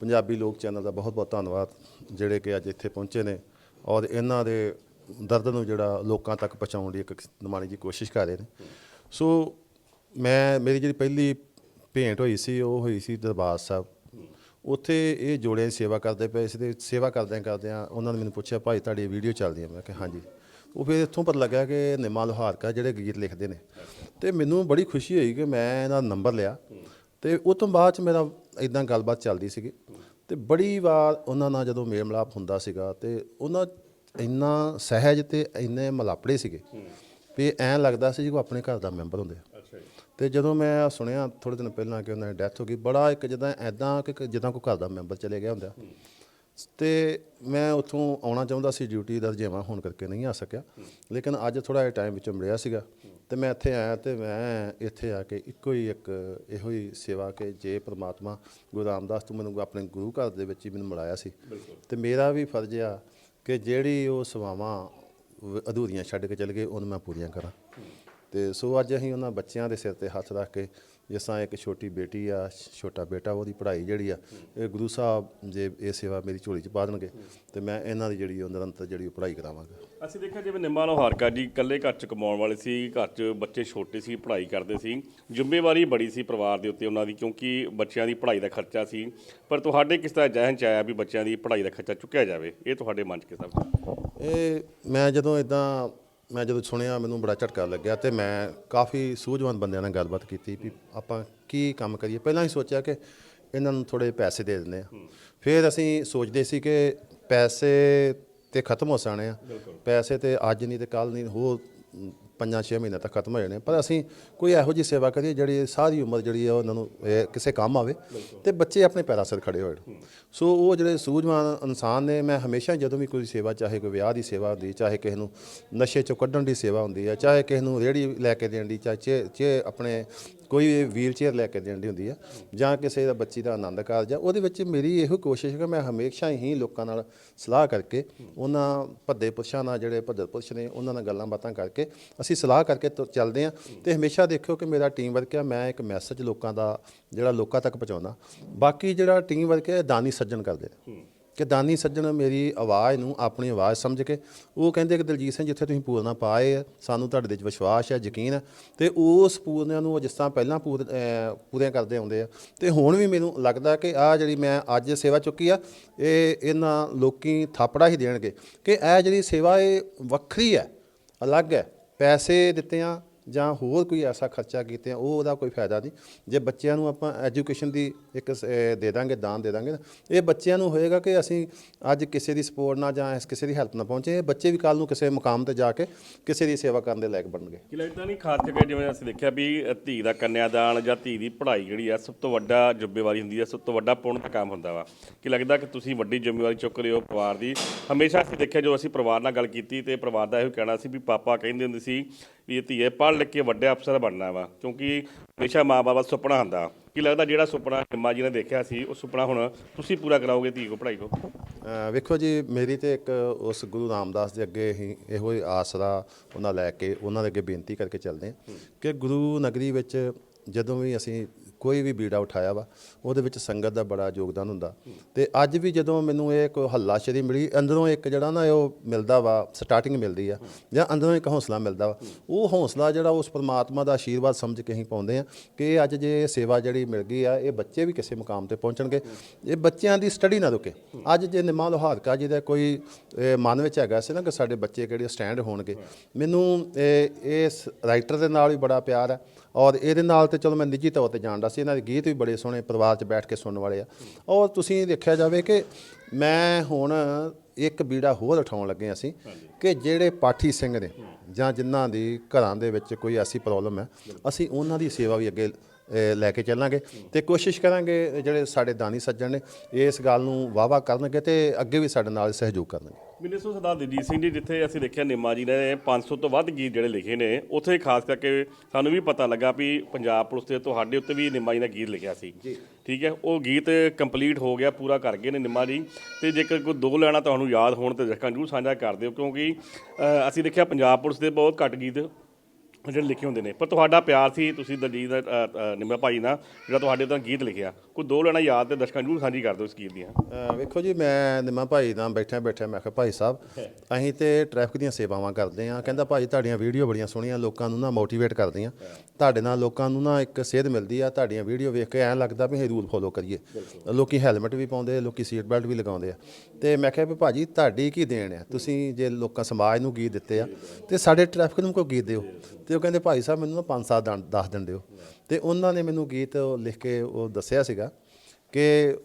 ਪੰਜਾਬੀ ਲੋਕ ਚੈਨਲ ਦਾ ਬਹੁਤ ਬਹੁਤ ਧੰਨਵਾਦ, ਜਿਹੜੇ ਕਿ ਅੱਜ ਇੱਥੇ ਪਹੁੰਚੇ ਨੇ ਔਰ ਇਹਨਾਂ ਦੇ ਦਰਦ ਨੂੰ ਜਿਹੜਾ ਲੋਕਾਂ ਤੱਕ ਪਹੁੰਚਾਉਣ ਦੀ ਇੱਕ ਨਿਮਾਣੀ ਜੀ ਕੋਸ਼ਿਸ਼ ਕਰ ਰਹੇ ਨੇ। ਸੋ ਮੈਂ, ਮੇਰੀ ਜਿਹੜੀ ਪਹਿਲੀ ਭੇਂਟ ਹੋਈ ਸੀ, ਉਹ ਹੋਈ ਸੀ ਦਰਬਾਰ ਸਾਹਿਬ। ਉੱਥੇ ਇਹ ਜੋੜਿਆਂ ਦੀ ਸੇਵਾ ਕਰਦੇ ਪਏ ਸੀ ਤੇ ਸੇਵਾ ਕਰਦਿਆਂ ਕਰਦਿਆਂ ਉਹਨਾਂ ਨੇ ਮੈਨੂੰ ਪੁੱਛਿਆ, ਭਾਈ, ਤੁਹਾਡੀ ਵੀਡੀਓ ਚੱਲਦੀ ਹੈ? ਮੈਂ ਕਿਹਾ, ਹਾਂਜੀ। ਉਹ ਫਿਰ ਇੱਥੋਂ ਪਤਾ ਲੱਗਾ ਕਿ ਨਿਮਾ ਲੋਹਾਰਕਾ ਜਿਹੜੇ ਗੀਤ ਲਿਖਦੇ ਨੇ। ਤੇ ਮੈਨੂੰ ਬੜੀ ਖੁਸ਼ੀ ਹੋਈ ਕਿ ਮੈਂ ਇਹਨਾਂ ਦਾ ਨੰਬਰ ਲਿਆ। ਤੇ ਉਸ ਤੋਂ ਬਾਅਦ ਚ ਮੇਰਾ ਇਦਾਂ ਗੱਲਬਾਤ ਚੱਲਦੀ ਸੀਗੀ। ਤੇ ਬੜੀ ਵਾਰ ਉਹਨਾਂ ਨਾਲ ਜਦੋਂ ਮੇਲ ਮਿਲਾਪ ਹੁੰਦਾ ਸੀਗਾ ਤੇ ਉਹਨਾਂ ਇੰਨਾ ਸਹਿਜ ਤੇ ਇੰਨੇ ਮਲਾਪੜੇ ਸੀਗੇ ਵੀ ਐਂ ਲੱਗਦਾ ਸੀ ਜਿਵੇਂ ਆਪਣੇ ਘਰ ਦਾ ਮੈਂਬਰ ਹੁੰਦੇ ਆ। ਤੇ ਜਦੋਂ ਮੈਂ ਸੁਣਿਆ ਥੋੜੇ ਦਿਨ ਪਹਿਲਾਂ ਕਿ ਉਹਨਾਂ ਦੀ ਡੈਥ ਹੋ ਗਈ ਬੜਾ ਇੱਕ ਜਿੱਦਾਂ ਐਦਾਂ ਕਿ ਜਿੱਦਾਂ ਕੋਈ ਘਰ ਦਾ ਮੈਂਬਰ ਚਲੇ ਗਿਆ ਹੁੰਦਾ। ਤੇ ਮੈਂ ਉੱਥੋਂ ਆਉਣਾ ਚਾਹੁੰਦਾ ਸੀ ਡਿਊਟੀ ਦਾ ਰਜੇਵਾਂ ਹੋਣ ਕਰਕੇ ਨਹੀਂ ਆ ਸਕਿਆ। ਲੇਕਿਨ ਅੱਜ ਥੋੜਾ ਜਿਹਾ ਟਾਈਮ ਵਿੱਚੋਂ ਮਿਲਿਆ ਸੀਗਾ ਤੇ ਮੈਂ ਇੱਥੇ ਆਇਆ ਤੇ ਮੈਂ ਇੱਥੇ ਆ ਕੇ ਇੱਕੋ ਹੀ ਇੱਕ ਇਹੋ ਹੀ ਸੇਵਾ ਕਿ ਜੇ ਪ੍ਰਮਾਤਮਾ ਗੁਰੂ ਰਾਮਦਾਸ ਤੂੰ ਮੈਨੂੰ ਆਪਣੇ ਗੁਰੂ ਘਰ ਦੇ ਵਿੱਚ ਹੀ ਮੈਨੂੰ ਮਿਲਾਇਆ ਸੀ। ਤੇ ਮੇਰਾ ਵੀ ਫਰਜ਼ ਆ ਕਿ ਜਿਹੜੀ ਉਹ ਸੇਵਾਵਾਂ ਅਧੂਰੀਆਂ ਛੱਡ ਕੇ ਚਲ ਗਏ ਉਹਨੂੰ ਮੈਂ ਪੂਰੀਆਂ ਕਰਾਂ। ਤੇ ਸੋ ਅੱਜ ਅਸੀਂ ਉਹਨਾਂ ਬੱਚਿਆਂ ਦੇ ਸਿਰ ਤੇ ਹੱਥ ਰੱਖ ਕੇ ਜਿਸ ਤਰ੍ਹਾਂ ਇੱਕ ਛੋਟੀ ਬੇਟੀ ਆ ਛੋਟਾ ਬੇਟਾ ਉਹਦੀ ਪੜ੍ਹਾਈ ਜਿਹੜੀ ਆ ਇਹ ਗੁਰੂ ਸਾਹਿਬ ਜੇ ਇਹ ਸੇਵਾ ਮੇਰੀ ਝੋਲੀ 'ਚ ਪਾ ਦੇਣਗੇ ਤੇ ਮੈਂ ਇਹਨਾਂ ਦੀ ਜਿਹੜੀ ਉਹ ਨਿਰੰਤਰ ਜਿਹੜੀ ਉਹ ਪੜ੍ਹਾਈ ਕਰਾਵਾਂਗਾ। ਅਸੀਂ ਦੇਖਿਆ ਜਿਵੇਂ ਨਿੰਮਾ ਲੋਹਾਰਕਾ ਜੀ ਇਕੱਲੇ ਘਰ ਚ ਕਮਾਉਣ ਵਾਲੇ ਸੀ ਘਰ ਚ ਬੱਚੇ ਛੋਟੇ ਸੀ ਪੜ੍ਹਾਈ ਕਰਦੇ ਸੀ ਜ਼ਿੰਮੇਵਾਰੀ ਬੜੀ ਸੀ ਪਰਿਵਾਰ ਦੇ ਉੱਤੇ ਉਹਨਾਂ ਦੀ ਕਿਉਂਕਿ ਬੱਚਿਆਂ ਦੀ ਪੜ੍ਹਾਈ ਦਾ ਖਰਚਾ ਸੀ। ਪਰ ਤੁਹਾਡੇ ਕਿਸ ਤਰ੍ਹਾਂ ਜਹਨ ਚ ਆਇਆ ਵੀ ਬੱਚਿਆਂ ਦੀ ਪੜ੍ਹਾਈ ਦਾ ਖਰਚਾ ਚੁੱਕਿਆ ਜਾਵੇ? ਇਹ ਤੁਹਾਡੇ ਮਨ ਚ ਕਿਸ ਤਰ੍ਹਾਂ? ਇਹ ਮੈਂ ਜਦੋਂ ਇਦਾਂ ਮੈਂ ਜਦੋਂ ਸੁਣਿਆ ਮੈਨੂੰ ਬੜਾ ਝਟਕਾ ਲੱਗਿਆ ਤੇ ਮੈਂ ਕਾਫੀ ਸੂਝਵਾਨ ਬੰਦਿਆਂ ਨਾਲ ਗੱਲਬਾਤ ਕੀਤੀ ਵੀ ਆਪਾਂ ਕੀ ਕੰਮ ਕਰੀਏ। ਪਹਿਲਾਂ ਹੀ ਸੋਚਿਆ ਕਿ ਇਹਨਾਂ ਨੂੰ ਥੋੜੇ ਪੈਸੇ ਦੇ ਦਿੰਦੇ ਆ ਫਿਰ ਅਸੀਂ ਸੋਚਦੇ ਸੀ ਕਿ ਪੈਸੇ ਤੇ ਖਤਮ ਹੋ ਜਾਣੇ ਆ। ਪੈਸੇ ਤੇ ਅੱਜ ਨਹੀਂ ਤੇ ਕੱਲ ਨਹੀਂ ਹੋ 5-6 ਮਹੀਨੇ ਤੱਕ ਖਤਮ ਹੋ ਜਾਣੇ ਪਰ ਅਸੀਂ ਕੋਈ ਇਹੋ ਜੀ ਸੇਵਾ ਕਰੀਏ ਜਿਹੜੀ ਸਾਰੀ ਉਮਰ ਜਿਹੜੀ ਹੈ ਉਹਨਾਂ ਨੂੰ ਕਿਸੇ ਕੰਮ ਆਵੇ ਤੇ ਬੱਚੇ ਆਪਣੇ ਪੈਰਾਂ ਸਿਰ ਖੜੇ ਹੋਣ। ਸੋ ਉਹ ਜਿਹੜੇ ਸੂਝਵਾਨ ਇਨਸਾਨ ਨੇ ਮੈਂ ਹਮੇਸ਼ਾ ਜਦੋਂ ਵੀ ਕੋਈ ਸੇਵਾ ਚਾਹੇ ਕੋਈ ਵਿਆਹ ਦੀ ਸੇਵਾ ਹੁੰਦੀ ਚਾਹੇ ਕਿਸੇ ਨੂੰ ਨਸ਼ੇ ਚੋਂ ਕੱਢਣ ਦੀ ਸੇਵਾ ਹੁੰਦੀ ਹੈ ਚਾਹੇ ਕਿਸੇ ਨੂੰ ਰੇੜੀ ਲੈ ਕੇ ਦੇਣ ਦੀ ਚਾਹੇ ਚੇ ਆਪਣੇ ਕੋਈ ਵੀਲ ਚੇਅਰ ਲੈ ਕੇ ਦੇਣ ਦੀ ਹੁੰਦੀ ਆ, ਜਾਂ ਕਿਸੇ ਦਾ ਬੱਚੀ ਦਾ ਆਨੰਦ ਕਾਰਜ ਆ, ਉਹਦੇ ਵਿੱਚ ਮੇਰੀ ਇਹੋ ਕੋਸ਼ਿਸ਼ ਹੈ ਕਿ ਮੈਂ ਹਮੇਸ਼ਾ ਹੀ ਲੋਕਾਂ ਨਾਲ ਸਲਾਹ ਕਰਕੇ ਉਹਨਾਂ ਭੱਦੇ ਪੁਰਸ਼ਾਂ ਨਾਲ, ਜਿਹੜੇ ਭੱਦਰ ਪੁਰਸ਼ ਨੇ, ਉਹਨਾਂ ਨਾਲ ਗੱਲਾਂ ਬਾਤਾਂ ਕਰਕੇ ਅਸੀਂ ਸਲਾਹ ਕਰਕੇ ਤੁਰ- ਚੱਲਦੇ ਹਾਂ ਤੇ ਹਮੇਸ਼ਾ ਦੇਖਿਓ ਕਿ ਮੇਰਾ ਟੀਮ ਵਰਕ ਆ, ਮੈਂ ਇੱਕ ਮੈਸੇਜ ਲੋਕਾਂ ਦਾ ਜਿਹੜਾ ਲੋਕਾਂ ਤੱਕ ਪਹੁੰਚਾਉਣਾ ਬਾਕੀ ਜਿਹੜਾ ਟੀਮ ਵਰਕ ਹੈ ਦਾਨੀ ਸੱਜਣ ਕਰਦੇ ਨੇ। ਕਿ ਦਾਨੀ ਸੱਜਣ ਮੇਰੀ ਆਵਾਜ਼ ਨੂੰ ਆਪਣੀ ਆਵਾਜ਼ ਸਮਝ ਕੇ, ਉਹ ਕਹਿੰਦੇ ਕਿ ਦਲਜੀਤ ਸਿੰਘ ਜਿੱਥੇ ਤੁਸੀਂ ਪੂਰਨਾ ਪਾਏ ਆ, ਸਾਨੂੰ ਤੁਹਾਡੇ ਦੇ ਵਿੱਚ ਵਿਸ਼ਵਾਸ ਹੈ, ਯਕੀਨ ਹੈ। ਤੇ ਉਸ ਪੂਰਨਿਆਂ ਨੂੰ ਜਿਸ ਤਰ੍ਹਾਂ ਪਹਿਲਾਂ ਪੂਰ ਅਹ ਪੂਰੀਆਂ ਕਰਦੇ ਆਉਂਦੇ ਆ। ਤੇ ਹੁਣ ਵੀ ਮੈਨੂੰ ਲੱਗਦਾ ਕਿ ਆ ਜਿਹੜੀ ਮੈਂ ਅੱਜ ਸੇਵਾ ਚੁੱਕੀ ਆ, ਇਹ ਇਹਨਾਂ ਲੋਕੀ ਥਾਪੜਾ ਹੀ ਦੇਣਗੇ ਕਿ ਇਹ ਜਿਹੜੀ ਸੇਵਾ ਇਹ ਵੱਖਰੀ ਹੈ, ਅਲੱਗ ਹੈ। ਪੈਸੇ ਦਿੱਤੇ ਆ ਜਾਂ ਹੋਰ ਕੋਈ ਐਸਾ ਖਰਚਾ ਕੀਤੇ ਆ ਉਹ ਉਹਦਾ ਕੋਈ ਫਾਇਦਾ ਨਹੀਂ। ਜੇ ਬੱਚਿਆਂ ਨੂੰ ਆਪਾਂ ਐਜੂਕੇਸ਼ਨ ਦੀ ਇੱਕ ਦੇ ਦਾਂਗੇ ਦਾਨ ਦੇ ਦਾਂਗੇ ਨਾ, ਇਹ ਬੱਚਿਆਂ ਨੂੰ ਹੋਏਗਾ ਕਿ ਅਸੀਂ ਅੱਜ ਕਿਸੇ ਦੀ ਸਪੋਰਟ ਨਾਲ ਜਾਂ ਇਸ ਕਿਸੇ ਦੀ ਹੈਲਪ ਨਾਲ ਪਹੁੰਚੇ ਇਹ ਬੱਚੇ ਵੀ ਕੱਲ ਨੂੰ ਕਿਸੇ ਮੁਕਾਮ ਤੇ ਜਾ ਕੇ ਕਿਸੇ ਦੀ ਸੇਵਾ ਕਰਨ ਦੇ ਲਾਇਕ ਬਣਨਗੇ। ਕਿ ਲੱਗਦਾ ਨਹੀਂ ਖਾਸ ਕਰਕੇ ਜਿਵੇਂ ਅਸੀਂ ਦੇਖਿਆ ਵੀ ਧੀ ਦਾ ਕੰਨਿਆਦਾਨ ਜਾਂ ਧੀ ਦੀ ਪੜ੍ਹਾਈ ਜਿਹੜੀ ਆ ਸਭ ਤੋਂ ਵੱਡਾ ਜ਼ਿੰਮੇਵਾਰੀ ਹੁੰਦੀ ਹੈ ਸਭ ਤੋਂ ਵੱਡਾ ਪੁੰਨ ਦਾ ਕੰਮ ਹੁੰਦਾ ਵਾ। ਕਿ ਲੱਗਦਾ ਕਿ ਤੁਸੀਂ ਵੱਡੀ ਜ਼ਿੰਮੇਵਾਰੀ ਚੁੱਕ ਰਹੇ ਹੋ ਪਰਿਵਾਰ ਦੀ। ਹਮੇਸ਼ਾ ਅਸੀਂ ਦੇਖਿਆ ਜੋ ਅਸੀਂ ਪਰਿਵਾਰ ਨਾਲ ਗੱਲ ਕੀਤੀ ਤੇ ਪਰਿਵਾਰ ਦਾ ਇਹੋ ਕਹਿਣਾ ਸੀ ਵੀ ਪਾਪਾ ਕਹਿੰਦੇ ਹੁੰਦੇ ਸੀ ਵੀ ਇਹ ਧੀਏ ਪੜ੍ਹ ਲਿਖ ਕੇ ਵੱਡੇ ਅਫਸਰ ਬਣਨਾ ਵਾ, ਕਿਉਂਕਿ ਹਮੇਸ਼ਾ ਮਾਂ-ਬਾਪ ਦਾ ਸੁਪਨਾ ਹੁੰਦਾ। ਕੀ ਲੱਗਦਾ ਜਿਹੜਾ ਸੁਪਨਾ ਨਿੰਮਾ ਜੀ ਨੇ ਦੇਖਿਆ ਸੀ, ਉਹ ਸੁਪਨਾ ਹੁਣ ਤੁਸੀਂ ਪੂਰਾ ਕਰਾਓਗੇ ਧੀ ਕੋ, ਪੜ੍ਹਾਈ ਕੋ? ਵੇਖੋ ਜੀ, ਮੇਰੀ ਤੇ ਇੱਕ ਉਸ ਗੁਰੂ ਰਾਮਦਾਸ ਦੇ ਅੱਗੇ ਹੀ ਇਹੋ ਹੀ ਆਸਰਾ ਉਹਨਾਂ ਲੈ ਕੇ, ਉਹਨਾਂ ਦੇ ਅੱਗੇ ਬੇਨਤੀ ਕਰਕੇ ਚੱਲਦੇ ਹਾਂ ਕਿ ਗੁਰੂ ਨਗਰੀ ਵਿੱਚ ਜਦੋਂ ਵੀ ਅਸੀਂ ਕੋਈ ਵੀ ਬੀੜਾ ਉਠਾਇਆ ਵਾ, ਉਹਦੇ ਵਿੱਚ ਸੰਗਤ ਦਾ ਬੜਾ ਯੋਗਦਾਨ ਹੁੰਦਾ। ਤੇ ਅੱਜ ਵੀ ਜਦੋਂ ਮੈਨੂੰ ਇਹ ਕੋਈ ਹੱਲਾਸ਼ਰੀ ਮਿਲੀ, ਅੰਦਰੋਂ ਇੱਕ ਜਿਹੜਾ ਨਾ ਉਹ ਮਿਲਦਾ ਵਾ ਸਟਾਰਟਿੰਗ ਮਿਲਦੀ ਆ, ਜਾਂ ਅੰਦਰੋਂ ਇੱਕ ਹੌਸਲਾ ਮਿਲਦਾ ਵਾ, ਉਹ ਹੌਸਲਾ ਜਿਹੜਾ ਉਸ ਪਰਮਾਤਮਾ ਦਾ ਆਸ਼ੀਰਵਾਦ ਸਮਝ ਕੇ ਅਸੀਂ ਪਾਉਂਦੇ ਆ ਕਿ ਇਹ ਅੱਜ ਜੇ ਇਹ ਸੇਵਾ ਜਿਹੜੀ ਮਿਲ ਗਈ ਆ, ਇਹ ਬੱਚੇ ਵੀ ਕਿਸੇ ਮੁਕਾਮ ਤੇ ਪਹੁੰਚਣਗੇ। ਇਹ ਬੱਚਿਆਂ ਦੀ ਸਟੱਡੀ ਨਾ ਰੁਕੇ। ਅੱਜ ਜੇ ਨਿਮਾ ਲੋਹਾਰਕਾ ਜੀ ਦਾ ਕੋਈ ਮਨ ਵਿੱਚ ਹੈਗਾ ਸੀ ਨਾ ਕਿ ਸਾਡੇ ਬੱਚੇ ਕਿਹੜੇ ਸਟੈਂਡ ਹੋਣਗੇ। ਮੈਨੂੰ ਇਹ, ਇਸ ਰਾਈਟਰ ਦੇ ਨਾਲ ਵੀ ਬੜਾ ਪਿਆਰ ਹੈ ਔਰ ਇਹਦੇ ਨਾਲ ਤੇ ਚਲੋ ਮੈਂ ਨਿੱਜੀ ਤੌਰ ਤੇ ਜਾਣਦਾ ਸੀ ਇਹਨਾਂ ਦੇ ਗੀਤ ਵੀ ਬੜੇ ਸੋਹਣੇ ਪਰਿਵਾਰ 'ਚ ਬੈਠ ਕੇ ਸੁਣਨ ਵਾਲੇ ਆ। ਔਰ ਤੁਸੀਂ ਦੇਖਿਆ ਜਾਵੇ ਕਿ ਮੈਂ ਹੁਣ ਇੱਕ ਬੀੜਾ ਹੋਰ ਉਠਾਉਣ ਲੱਗੇ ਅਸੀਂ ਕਿ ਜਿਹੜੇ ਪਾਠੀ ਸਿੰਘ ਨੇ ਜਾਂ ਜਿਨ੍ਹਾਂ ਦੀ ਘਰਾਂ ਦੇ ਵਿੱਚ ਕੋਈ ਐਸੀ ਪ੍ਰੋਬਲਮ ਹੈ ਅਸੀਂ ਉਹਨਾਂ ਦੀ ਸੇਵਾ ਵੀ ਅੱਗੇ ਲੈ ਕੇ ਚੱਲਾਂਗੇ ਤੇ ਕੋਸ਼ਿਸ਼ ਕਰਾਂਗੇ ਜਿਹੜੇ ਸਾਡੇ ਦਾਨੀ ਸੱਜਣ ਨੇ ਇਸ ਗੱਲ ਨੂੰ ਵਾਵਾ ਕਰਨਗੇ ਤੇ ਅੱਗੇ ਵੀ ਸਾਡੇ ਨਾਲ ਸਹਿਯੋਗ ਕਰਨਗੇ। ਮੈਨੂੰ ਸੋ ਸਰਦਾਰ ਦਲਜੀਤ ਸਿੰਘ ਜੀ ਜਿੱਥੇ ਅਸੀਂ ਦੇਖਿਆ ਨਿੰਮਾ ਜੀ ਨੇ 500 ਤੋਂ ਵੱਧ ਗੀਤ ਜਿਹੜੇ ਲਿਖੇ ਨੇ ਉੱਥੇ ਖਾਸ ਕਰਕੇ ਸਾਨੂੰ ਵੀ ਪਤਾ ਲੱਗਾ ਵੀ ਪੰਜਾਬ ਪੁਲਿਸ ਤੇ ਤੁਹਾਡੇ ਉੱਤੇ ਵੀ ਨਿੰਮਾ ਜੀ ਨੇ ਗੀਤ ਲਿਖਿਆ ਸੀ। ਠੀਕ ਹੈ ਉਹ ਗੀਤ ਕੰਪਲੀਟ ਹੋ ਗਿਆ ਪੂਰਾ ਕਰ ਗਏ ਨੇ ਨਿੰਮਾ ਜੀ। ਤੇ ਜੇਕਰ ਕੋਈ ਦੋ ਲੈਣਾ ਤੁਹਾਨੂੰ ਯਾਦ ਹੋਣ ਤੇ ਨੂੰ ਜ਼ਰੂਰ ਸਾਂਝਾ ਕਰ ਦਿਓ ਕਿਉਂਕਿ ਅਸੀਂ ਦੇਖਿਆ ਪੰਜਾਬ ਪੁਲਿਸ ਦੇ ਬਹੁਤ ਘੱਟ ਗੀਤ ਜਿਹੜੇ ਲਿਖੇ ਹੁੰਦੇ ਨੇ। ਪਰ ਤੁਹਾਡਾ ਪਿਆਰ ਸੀ ਤੁਸੀਂ ਦਲਜੀਤ ਅ, ਅ, ਨਿੰਮਾ ਭਾਈ ਨਾਲ ਜਿਹੜਾ ਤੁਹਾਡੇ ਉੱਤੇ ਗੀਤ ਲਿਖਿਆ। ਕੋਈ ਦੋ ਲੈਣਾ ਯਾਦ ਤੇ ਦਰਸ਼ਕਾਂ ਨੂੰ ਜ਼ਰੂਰ ਸਾਂਝੀ ਕਰ ਦਿਓ ਇਸ ਗੀਤ ਦੀਆਂ। ਅਹ ਵੇਖੋ ਜੀ ਮੈਂ ਨਿਮਾ ਭਾਈ ਨਾਲ ਬੈਠਿਆ ਬੈਠਿਆ ਮੈਂ ਕਿਹਾ ਭਾਈ ਸਾਹਿਬ ਅਸੀਂ ਤੇ ਟ੍ਰੈਫਿਕ ਦੀਆਂ ਸੇਵਾਵਾਂ ਕਰਦੇ ਆ ਕਹਿੰਦਾ ਭਾਈ ਤੁਹਾਡੀਆਂ ਵੀਡੀਓ ਬੜੀਆਂ ਸੋਹਣੀਆਂ ਲੋਕਾਂ ਨੂੰ ਨਾ ਮੋਟੀਵੇਟ ਕਰਦੀਆਂ ਤੁਹਾਡੇ ਨਾਲ ਲੋਕਾਂ ਨੂੰ ਨਾ ਇੱਕ ਸੇਧ ਮਿਲਦੀ ਆ ਤੁਹਾਡੀਆਂ ਵੀਡੀਓ ਵੇਖ ਕੇ ਐਂ ਲੱਗਦਾ ਵੀ ਇਹ ਰੂਲ ਫੋਲੋ ਕਰੀਏ। ਲੋਕੀ ਹੈਲਮਟ ਵੀ ਪਾਉਂਦੇ ਲੋਕੀ ਸੀਟ ਬੈਲਟ ਵੀ ਲਗਾਉਂਦੇ ਆ। ਤੇ ਮੈਂ ਕਿਹਾ ਵੀ ਭਾਜੀ ਤੁਹਾਡੀ ਕੀ ਦੇਣ ਆ? ਤੁਸੀਂ ਜੇ ਲੋਕਾਂ ਸਮਾਜ ਨੂੰ ਗੀਤ ਦਿੱਤੇ ਆ ਤੇ ਸਾਡੇ ਟ੍ਰੈਫਿਕ ਨੂੰ ਕੋਈ ਗੀਤ ਦਿਓ? ਤੇ ਉਹ ਕਹਿੰਦੇ ਭਾਈ ਸਾਹਿਬ ਮੈਨੂੰ ਨਾ ਪੰਜ ਦੰ- ਦਸ ਦਿਨ ਦਿਓ। ਤੇ ਉਹਨਾਂ ਨੇ ਮੈਨੂੰ ਗੀਤ ਲਿਖ ਕੇ ਉਹ ਦੱਸਿਆ ਸੀਗਾ ਕਿ